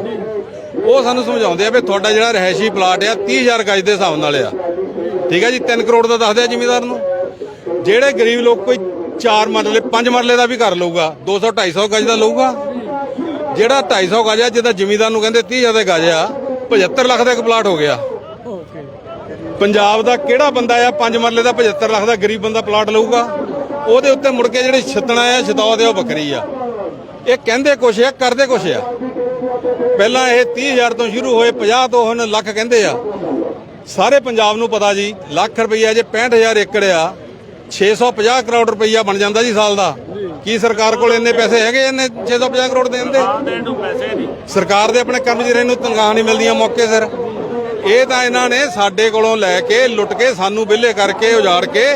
Speaker 5: ਉਹ ਸਾਨੂੰ ਸਮਝਾਉਂਦੇ ਆ ਵੀ ਤੁਹਾਡਾ ਜਿਹੜਾ ਰਹਿਸ਼ੀ ਪਲਾਟ ਆ 30000 ਗਜ ਦੇ ਹਿਸਾਬ ਨਾਲ ਆ। ਠੀਕ ਹੈ ਜੀ? 3 ਕਰੋੜ ਦਾ ਦੱਸਦੇ ਆ ਜ਼ਿਮੀਦਾਰ ਨੂੰ। ਜਿਹੜੇ ਗਰੀਬ ਲੋਕ ਕੋਈ 4 ਮਰਲੇ 5 ਮਰਲੇ ਦਾ ਵੀ ਘਰ ਲਊਗਾ 200 250 ਗਜ ਦਾ ਲਊਗਾ। ਜਿਹੜਾ 250 ਗਜ ਆ, ਜਿਹਦਾ ਜ਼ਿਮੀਦਾਰ ਨੂੰ ਕਹਿੰਦੇ 30000 ਦੇ ਗਜ ਆ 75 ਲੱਖ ਦਾ ਇੱਕ ਪਲਾਟ ਹੋ ਗਿਆ। ਪੰਜਾਬ ਦਾ ਕਿਹੜਾ ਬੰਦਾ ਆ 5 ਮਰਲੇ ਦਾ 75 ਲੱਖ ਦਾ ਗਰੀਬ ਬੰਦਾ ਪਲਾਟ ਲਊਗਾ? ਉਹਦੇ ਉੱਤੇ ਮੁੜ ਕੇ ਜਿਹੜੇ ਛਤਣਾ ਆ ਛਤਾਉ ਦੇ ਉਹ ਬੱਕਰੀ ਆ। ਇਹ ਕਹਿੰਦੇ ਕੁਛ ਆ, ਕਰਦੇ ਕੁਛ ਆ। ਪਹਿਲਾਂ ਇਹ 30000 ਤੋਂ ਸ਼ੁਰੂ ਹੋਏ 50 ਤੋਂ ਹੁਣ ਲੱਖ ਕਹਿੰਦੇ ਆ। ਸਾਰੇ ਪੰਜਾਬ ਨੂੰ ਪਤਾ ਜੀ ਲੱਖ ਰੁਪਈਆ ਜੇ 65000 ਏਕੜ ਆ 650 ਕਰੋੜ ਰੁਪਈਆ ਬਣ ਜਾਂਦਾ ਜੀ ਸਾਲ ਦਾ। ਕੀ ਸਰਕਾਰ ਕੋਲ ਇੰਨੇ ਪੈਸੇ ਹੈਗੇ ਇੰਨੇ 650 ਕਰੋੜ ਦੇਣ ਦੇ? ਸਰਕਾਰ ਦੇ ਆਪਣੇ ਕਰਮਚਾਰੀਆਂ ਨੂੰ ਤਨਖਾਹ ਨਹੀਂ ਮਿਲਦੀਆਂ ਮੌਕੇ ਸਿਰ। ਇਹ ਤਾਂ ਇਹਨਾਂ ਨੇ ਸਾਡੇ ਕੋਲੋਂ ਲੈ ਕੇ ਲੁੱਟ ਕੇ ਸਾਨੂੰ ਵਿਹਲੇ ਕਰਕੇ ਉਜਾੜ ਕੇ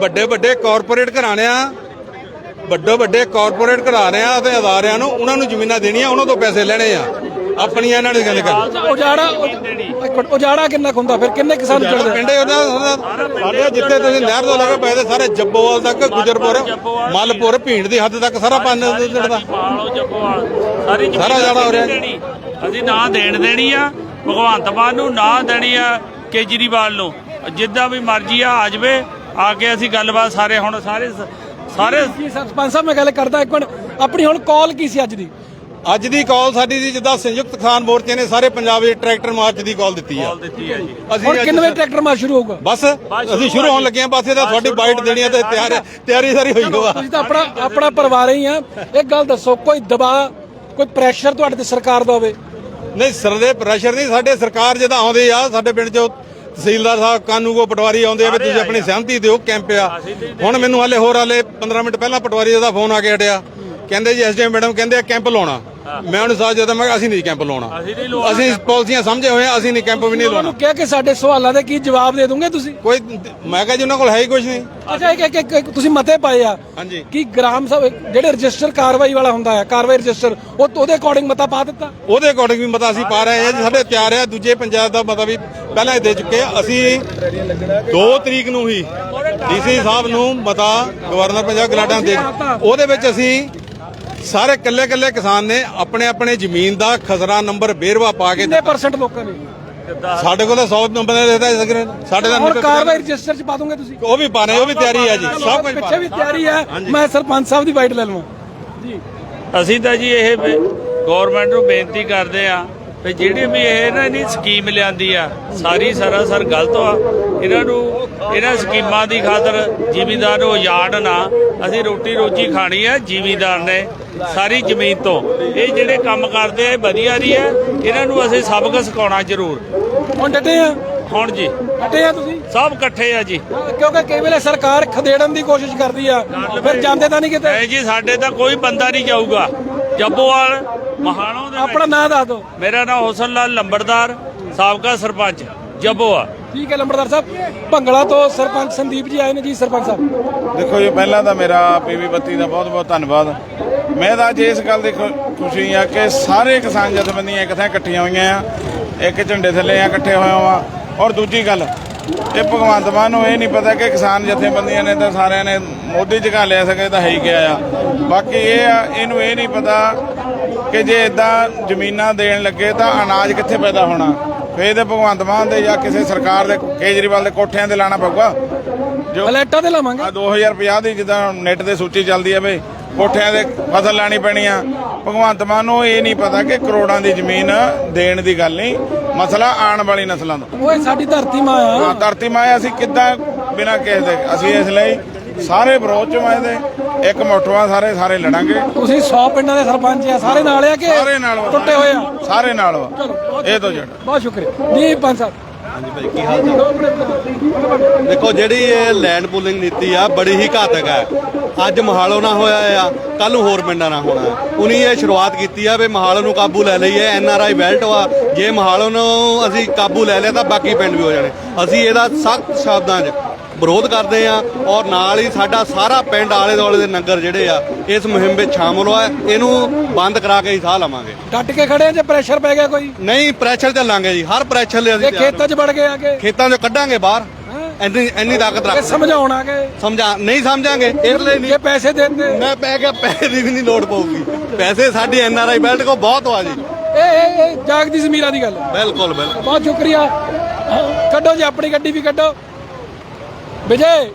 Speaker 5: ਵੱਡੇ ਵੱਡੇ ਕਾਰਪੋਰੇਟ ਘਰਾਣਿਆਂ ਵੱਡੇ ਵੱਡੇ ਕਾਰਪੋਰੇਟ ਘਰਾਣਿਆਂ ਤੇ ਅਦਾਰਿਆਂ ਨੂੰ ਉਹਨਾਂ ਨੂੰ ਜ਼ਮੀਨਾਂ ਦੇਣੀਆਂ ਉਹਨਾਂ ਤੋਂ ਪੈਸੇ ਲੈਣੇ ਆ। ਆਪਣੀਆਂ ਇਹਨਾਂ ਨੇ ਗੱਲ ਕਰ।
Speaker 1: ਉਜਾੜਾ ਉਜਾੜਾ ਕਿੰਨਾ ਹੁੰਦਾ? ਫਿਰ ਕਿੰਨੇ ਕਿਸਾਨ ਉਜੜਦੇ?
Speaker 5: ਪਿੰਡੇ ਉਹਨਾਂ ਜਿੱਥੇ ਤੁਸੀਂ ਨਹਿਰ ਤੋਂ ਲੈ ਕੇ ਪਏ ਸਾਰੇ ਜੱਬੋਵਾਲ ਤੱਕ ਗੁਜਰਪੁਰ ਮਲਪੁਰ ਭੀਂਡ ਦੀ ਹੱਦ ਤੱਕ ਸਾਰਾ
Speaker 3: ਪਾਲੋ ਜੱਪੋਵਾਲ ਸਾਰੀ
Speaker 5: ਜਾਣਾ ਹੋ ਰਿਹਾ।
Speaker 3: ਅਸੀਂ ਨਾ ਦੇਣ ਦੇਣੀ ਆ ਭਗਵੰਤ ਮਾਨ ਨੂੰ ਨਾ ਦੇਣੀ ਆ ਕੇਜਰੀਵਾਲ ਨੂੰ। ਜਿੱਦਾਂ ਵੀ ਮਰਜ਼ੀ ਆ ਆ ਜਾਵੇ। ਆ ਕੇ ਅਸੀਂ ਗੱਲਬਾਤ ਸਾਰੇ ਹੁਣ ਸਾਰੇ ਸਾਰੇ
Speaker 1: ਜੀ ਸਰਪੰਚ ਸਾਹਿਬ ਮੈਂ ਗੱਲ ਕਰਦਾ ਇੱਕ ਮਿੰਟ। ਆਪਣੀ ਹੁਣ ਕਾਲ ਕੀ ਸੀ ਅੱਜ ਦੀ?
Speaker 5: ਅੱਜ ਦੀ ਕਾਲ ਸਾਡੀ ਦੀ ਜਿੱਦਾਂ ਸੰਯੁਕਤ ਕਿਸਾਨ ਮੋਰਚੇ ਨੇ ਸਾਰੇ ਪੰਜਾਬ ਦੇ ਟਰੈਕਟਰ ਮਾਰਚ ਦੀ ਕਾਲ ਦਿੱਤੀ ਆ।
Speaker 3: ਦਿੱਤੀ ਹੈ ਜੀ।
Speaker 5: ਅਸੀਂ
Speaker 1: ਹੁਣ
Speaker 5: ਅੱਜ
Speaker 1: ਕਿੰਨੇ ਵਜੇ ਟਰੈਕਟਰ ਮਾਰ ਸ਼ੁਰੂ ਹੋਊਗਾ?
Speaker 5: ਬਸ ਅਸੀਂ ਸ਼ੁਰੂ ਹੋਣ ਲੱਗੇ ਆ ਬਸ ਇਹਦਾ ਤੁਹਾਡੀ ਬਾਈਟ ਦੇਣੀ ਆ ਤੇ ਤਿਆਰ ਤਿਆਰੀ ਸਾਰੀ ਹੋਈ ਹੋਆ।
Speaker 1: ਤੁਸੀਂ ਤਾਂ ਆਪਣਾ ਆਪਣਾ ਪਰਿਵਾਰ ਹੀ ਆ। ਇੱਕ ਗੱਲ ਦੱਸੋ ਕੋਈ ਦਬਾਅ ਕੋਈ ਪ੍ਰੈਸ਼ਰ ਤੁਹਾਡੇ ਤੇ ਸਰਕਾਰ ਦਾ ਹੋਵੇ?
Speaker 5: ਨਹੀਂ ਸਰ ਦੇ ਪ੍ਰੈਸ਼ਰ ਨਹੀਂ ਸਾਡੇ ਸਰਕਾਰ ਜਿਹਦਾ ਆਉਂਦੇ ਆ ਸਾਡੇ ਪਿੰਡ ਚੋਂ ਤਹਿਸੀਲਦਾਰ ਸਾਹਿਬ ਕਾਨੂੰਗੋ ਪਟਵਾਰੀ ਆਉਂਦੇ ਆ ਵੀ ਤੁਸੀਂ ਆਪਣੀ ਸਹਿਮਤੀ ਦਿਓ ਕੈਂਪ ਆ। ਹੁਣ ਮੈਨੂੰ ਹਾਲੇ ਹੋਰ ਹਾਲੇ 15 ਮਿੰਟ ਪਹਿਲਾਂ ਪਟਵਾਰੀ ਦਾ ਫੋਨ ਆ ਕੇ ਹਟਿਆ। ਕਹਿੰਦੇ ਜੀ ਐਸਡੀਐਮ ਮੈਡਮ ਕਹਿੰਦੇ ਆ ਕੈਂਪ ਲਾਉਣਾ। ਮੈਂ ਉਹਨੂੰ ਸਾਹ ਜਦੋਂ ਮੈਂ ਕਿਹਾ ਅਸੀਂ ਨਹੀਂ ਕੈਂਪ ਲਾਉਣਾ। ਅਸੀਂ ਪਾਲਿਸੀਆਂ ਸਮਝੇ ਹੋਏ ਆ ਅਸੀਂ ਨਹੀਂ ਕੈਂਪ ਵੀ ਨਹੀਂ ਲਾਉਣਾ
Speaker 1: ਉਹਨੂੰ ਕਿਹਾ ਕਿ ਸਾਡੇ ਸਵਾਲਾਂ ਦੇ ਕੀ ਜਵਾਬ ਦੇ ਦੋਗੇ ਤੁਸੀਂ?
Speaker 5: ਕੋਈ ਮੈਂ ਕਿਹਾ ਜੀ ਉਹਨਾਂ ਕੋਲ ਹੈ ਹੀ ਕੁਝ ਨਹੀਂ।
Speaker 1: ਅੱਛਾ ਇੱਕ ਇੱਕ- ਤੁਸੀਂ ਮਤੇ ਪਾਏ ਆ
Speaker 5: ਹਾਂਜੀ।
Speaker 1: ਕਿ ਗ੍ਰਾਮ ਸਭਾ ਜਿਹੜੇ ਰਜਿਸਟਰ ਕਾਰਵਾਈ ਵਾਲਾ ਹੁੰਦਾ ਹੈ ਕਾਰਵਾਈ ਰਜਿਸਟਰ ਉਹ ਉਹਦੇ ਅਕੋਰਡਿੰਗ ਮਤਾ ਪਾ ਦਿੱਤਾ?
Speaker 5: ਉਹਦੇ ਅਕੋਰਡਿੰਗ ਵੀ ਮਤਾ ਅਸੀਂ ਪਾ ਰਹੇ ਜੀ ਸਾਡੇ ਤਿਆਰ ਆ ਦੂਜੇ ਪੰਚਾਇਤ ਦਾ ਮਤਾ ਵੀ ਪਹਿਲਾਂ ਹੀ ਦੇ ਚੁੱਕੇ ਆ। ਅਸੀਂ 2 ਤਰੀਕ ਨੂੰ ਹੀ ਡੀਸੀ ਸਾਹਿਬ ਨੂੰ ਮਤਾ ਗਵਰਨਰ ਪੰਜਾਬ ਗਲਾਟਾਂ ਦੇ ਉਹਦੇ ਵਿੱਚ ਅਸੀਂ ਸਾਰੇ ਕੱਲੇ ਕੱਲੇ ਕਿਸਾਨ ਨੇ ਆਪਣੇ ਆਪਣੇ ਜ਼ਮੀਨ ਦਾ ਖਸਰਾ ਨੰਬਰ ਬੇਰਵਾ ਪਾ ਕੇ
Speaker 1: ਕਿੰਨੇ ਪਰਸੈਂਟ ਲੋਕਾਂ ਨੇ?
Speaker 5: ਸਾਡੇ ਕੋਲ ਤਾਂ 100 ਨੰਬਰ ਦੇ ਦਿੱਤਾ ਜੀ ਸਾਡੇ ਦਾ
Speaker 1: ਹੁਣ ਕਾਰਵਾਈ ਰਜਿਸਟਰ ਚ ਪਾ ਦੋਗੇ ਤੁਸੀਂ?
Speaker 5: ਉਹ ਵੀ ਪਾਣੇ ਉਹ ਵੀ ਤਿਆਰੀ ਹੈ ਜੀ ਸਭ ਕੁਝ
Speaker 1: ਪਿੱਛੇ ਵੀ ਤਿਆਰੀ ਹੈ ਮੈਂ ਸਰਪੰਚ ਸਾਹਿਬ ਦੀ ਬਾਈਟ ਲੈ ਲਵਾਂ। ਜੀ।
Speaker 3: ਅਸੀਂ ਤਾਂ ਜੀ ਇਹ ਗਵਰਨਮੈਂਟ ਨੂੰ ਬੇਨਤੀ ਕਰਦੇ ਆ ਵੀ ਜਿਹੜੀ ਵੀ ਇਹ ਨਾ ਇਹਨੀ ਸਕੀਮ ਲਿਆਂਦੀ ਆ, ਸਾਰੀ ਸਰਾਸਰ ਗਲਤ ਆ। ਇਹਨਾਂ ਨੂੰ, ਇਹਨਾਂ ਸਕੀਮਾਂ ਦੀ ਖਾਤਰ ਜ਼ਿਮੀਦਾਰ ਨੂੰ ਉਜਾੜ ਨਾ, ਅਸੀਂ ਰੋਟੀ ਰੋਜੀ ਖਾਣੀ ਆ ਜ਼ਿਮੀਦਾਰ ਨੇ ਸਾਰੀ ਜ਼ਮੀਨ ਤੋਂ। ਇਹ ਜਿਹੜੇ ਕੰਮ ਕਰਦੇ ਆ, ਇਹ ਵਧੀਆ ਨਹੀਂ ਹੈ ਇਹਨਾਂ ਨੂੰ ਅਸੀਂ ਸਬਕ ਸਿਖਾਉਣਾ ਜ਼ਰੂਰ।
Speaker 1: ਹੁਣ ਡਟੇ ਆ।
Speaker 3: ਹੁਣ ਜੀ।
Speaker 1: ਡਟੇ ਆ ਤੁਸੀਂ?
Speaker 3: ਸਭ ਇਕੱਠੇ ਆ ਜੀ।
Speaker 1: ਕਿਉਂਕਿ ਕਈ ਵੇਲੇ ਸਰਕਾਰ ਖਦੇੜਨ ਦੀ ਕੋਸ਼ਿਸ਼ ਕਰਦੀ ਆ। ਫਿਰ ਜਾਂਦੇ ਤਾਂ ਨਹੀਂ ਕਿਤੇ?
Speaker 3: ਐ ਜੀ ਸਾਡੇ ਤਾਂ ਕੋਈ ਬੰਦਾ ਨਹੀਂ ਜਾਊਗਾ। ਜੱਬੋਵਾਲ ਮਹਾਣੋਂ ਦੇ।
Speaker 1: ਆਪਣਾ ਨਾਂ ਦੱਸ ਦਿਓ।
Speaker 3: ਮੇਰਾ ਨਾਮ ਹੁਸਨ ਲਾਲ ਲੰਬੜਦਾਰ ਸਾਬਕਾ ਸਰਪੰਚ ਜੱਬੋਆ
Speaker 1: ਠੀਕ ਹੈ ਲੰਬੜਦਾਰ ਸਾਹਿਬ। ਭੰਗਲਾ ਤੋਂ ਸਰਪੰਚ ਸੰਦੀਪ ਜੀ ਆਏ ਨੇ ਜੀ ਸਰਪੰਚ ਸਾਹਿਬ।
Speaker 6: ਦੇਖੋ ਜੀ ਪਹਿਲਾਂ ਤਾਂ ਮੇਰਾ ਪੀਵੀ ਬੱਤੀ ਦਾ ਬਹੁਤ ਬਹੁਤ ਧੰਨਵਾਦ। ਮੈਂ ਤਾਂ ਅੱਜ ਇਸ ਗੱਲ ਦੀ ਖੁਸ਼ੀ ਆ ਕਿ ਸਾਰੇ ਕਿਸਾਨ ਜਥੇਬੰਦੀਆਂ ਇੱਕ ਥਾਂ ਇਕੱਠੀਆਂ ਹੋਈਆਂ ਆ। ਇੱਕ ਝੰਡੇ ਥੱਲੇ ਆ ਇਕੱਠੇ ਹੋਏ ਆ। ਔਰ ਦੂਜੀ ਗੱਲ ਇਹ ਭਗਵੰਤ ਮਾਨ ਨੂੰ ਇਹ ਨਹੀਂ ਪਤਾ ਕਿ ਕਿਸਾਨ ਜਥੇਬੰਦੀਆਂ ਨੇ ਤਾਂ ਸਾਰਿਆਂ ਨੇ ਮੋਦੀ ਝਕਾ ਲਿਆ ਸਕੇ ਤਾਂ ਹੈ ਹੀ ਗਿਆ ਆ। ਬਾਕੀ ਇਹ ਆ ਇਹਨੂੰ ਇਹ ਨਹੀਂ ਪਤਾ ਕਿ ਜੇ ਇਦਾਂ ਜ਼ਮੀਨਾਂ ਦੇਣ ਲੱਗੇ ਤਾਂ ਅਨਾਜ ਕਿੱਥੇ ਪੈਦਾ ਹੋਣਾ। ਫੇਰ ਤੇ ਭਗਵੰਤ ਮਾਨ ਦੇ ਜਾਂ ਕਿਸੇ ਸਰਕਾਰ ਦੇ ਕੇਜਰੀਵਾਲ ਦੇ ਕੋਠਿਆਂ ਤੇ ਲਾਣਾ ਪਊਗਾ। ਜੋ
Speaker 1: ਪਲੇਟਾਂ ਤੇ ਲਾਵਾਂਗੇ।
Speaker 6: ਆ 2050 ਦੀ ਜਿੱਦਾਂ ਨੈਟ ਤੇ ਸੂਚੀ ਚੱਲਦੀ ਆ ਬਈ ਕੋਠਿਆਂ ਦੇ ਫਸਲ ਲਾਣੀ ਪੈਣੀ ਆ। ਭਗਵੰਤ ਮਾਨ ਨੂੰ ਇਹ ਨਹੀਂ ਪਤਾ ਕਿ ਕਰੋੜਾਂ ਦੀ ਜ਼ਮੀਨ ਦੇਣ ਦੀ ਗੱਲ ਨਹੀਂ। ਮਸਲਾ ਆਉਣ ਵਾਲੀ ਨਸਲਾਂ ਦਾ।
Speaker 1: ਓਏ ਸਾਡੀ ਧਰਤੀ ਮਾਂ ਆ।
Speaker 6: ਧਰਤੀ ਮਾਇਆ ਅਸੀਂ ਕਿੱਦਾਂ ਬਿਨਾਂ ਕਿਸੇ ਦੇ ਅਸੀਂ ਇਸ ਲਈ ਸਾਰੇ ਵਿਰੋਧ ਚ ਮੈਂ ਇਹਦੇ ਇੱਕ ਮੁੱਠਵਾ ਸਾਰੇ ਸਾਰੇ ਲੜਾਂਗੇ।
Speaker 1: ਤੁਸੀਂ 100 ਪਿੰਡਾਂ ਦੇ ਸਰਪੰਚ ਆ ਸਾਰੇ ਨਾਲ ਆ ਕਿ
Speaker 6: ਸਾਰੇ ਨਾਲ।
Speaker 1: ਟੁੱਟੇ ਹੋਏ ਆ?
Speaker 6: ਸਾਰੇ ਨਾਲ ਇਹ ਤੋਂ ਜੜ।
Speaker 1: ਬਹੁਤ ਸ਼ੁਕਰੀਆ। ਜੀ ਪੰਜ ਸਾਹਿਬ
Speaker 7: ਹਾਂਜੀ ਭਾਈ, ਕੀ ਹਾਲ ਚਾਲ? ਦੇਖੋ, ਜਿਹੜੀ ਇਹ ਲੈਂਡ ਪੂਲਿੰਗ ਨੀਤੀ ਆ, ਬੜੀ ਹੀ ਘਾਤਕ ਹੈ। ਅੱਜ ਮਹਾਲੋਂ ਨਾ ਹੋਇਆ ਆ ਕੱਲ ਨੂੰ ਹੋਰ ਪਿੰਡਾਂ ਨਾਲ ਹੋਣਾ ਹੈ। ਉਨੀ ਇਹ ਸ਼ੁਰੂਆਤ ਕੀਤੀ ਆ ਵੀ ਮਹਾਲੋਂ ਨੂੰ ਕਾਬੂ ਲੈ ਲਈਏ ਐਨ ਆਰ ਆਈ ਬੈਲਟ ਵਾ ਜੇ ਮਹਾਲੋਂ ਨੂੰ ਅਸੀਂ ਕਾਬੂ ਲੈ ਲਿਆ ਤਾਂ ਬਾਕੀ ਪਿੰਡ ਵੀ ਹੋ ਜਾਣੇ। ਅਸੀਂ ਇਹਦਾ ਸਖਤ ਸ਼ਬਦਾਂ 'ਚ ਵਿਰੋਧ ਕਰਦੇ ਆ ਔਰ ਨਾਲ ਹੀ ਸਾਡਾ ਸਾਰਾ ਪਿੰਡ ਆਲੇ ਦੁਆਲੇ ਦੇ ਨਗਰ ਜਿਹੜੇ ਆ ਇਸ ਮੁਹਿੰਮ ਵਿੱਚ ਸ਼ਾਮਲ ਹੋਇਆ। ਇਹਨੂੰ ਬੰਦ ਕਰਾ ਕੇ ਹੀ ਸਾਹ ਲਵਾਂਗੇ।
Speaker 1: ਡਟ ਕੇ ਖੜੇ ਆ ਜੇ ਪ੍ਰੈਸ਼ਰ ਪੈ ਗਿਆ ਕੋਈ?
Speaker 7: ਨਹੀਂ ਪ੍ਰੈਸ਼ਰ ਚੱਲਾਂਗੇ ਜੀ। ਹਰ ਪ੍ਰੈਸ਼ਰ ਲਈ
Speaker 1: ਇਹ
Speaker 7: ਅਸੀਂ ਤਿਆਰ
Speaker 1: ਖੇਤਾਂ 'ਚ ਵੜ ਗਏ ਆ ਕਿ?
Speaker 7: ਖੇਤਾਂ 'ਚੋਂ ਕੱਢਾਂਗੇ ਬਾਹਰ? ਇੰਨੀ ਇੰਨੀ ਤਾਕਤ
Speaker 1: ਇਹ
Speaker 7: ਰੱਖ
Speaker 1: ਸਮਝਾਉਣ ਆ ਗਏ
Speaker 7: ਸਮਝਾ ਨਹੀਂ ਸਮਝਾਂਗੇ ਇਸ ਲਈ ਨਹੀਂ।
Speaker 1: ਜੇ ਪੈਸੇ ਦਿੰਦੇ
Speaker 7: ਮੈਂ ਪੈ ਗਿਆ ਪੈਸੇ ਦੀ ਵੀ ਨਹੀਂ ਲੋੜ ਪਊਗੀ। ਪੈਸੇ ਸਾਡੀ ਐਨ ਆਰ ਆਈ ਬੈਲਟ ਕੋ ਬਹੁਤ ਵਾ ਜੀ।
Speaker 1: ਇਹ ਇਹ ਇਹ ਜਾਗਦੀ ਜ਼ਮੀਰਾਂ ਦੀ ਗੱਲ ਹੈ।
Speaker 7: ਬਿਲਕੁਲ ਬਿਲਕੁਲ।
Speaker 1: ਬਹੁਤ ਸ਼ੁਕਰੀਆ। ਕੱਢੋ ਜੀ ਆਪਣੀ ਗੱਡੀ ਵੀ ਕੱਢੋ। ਵਿਜੇ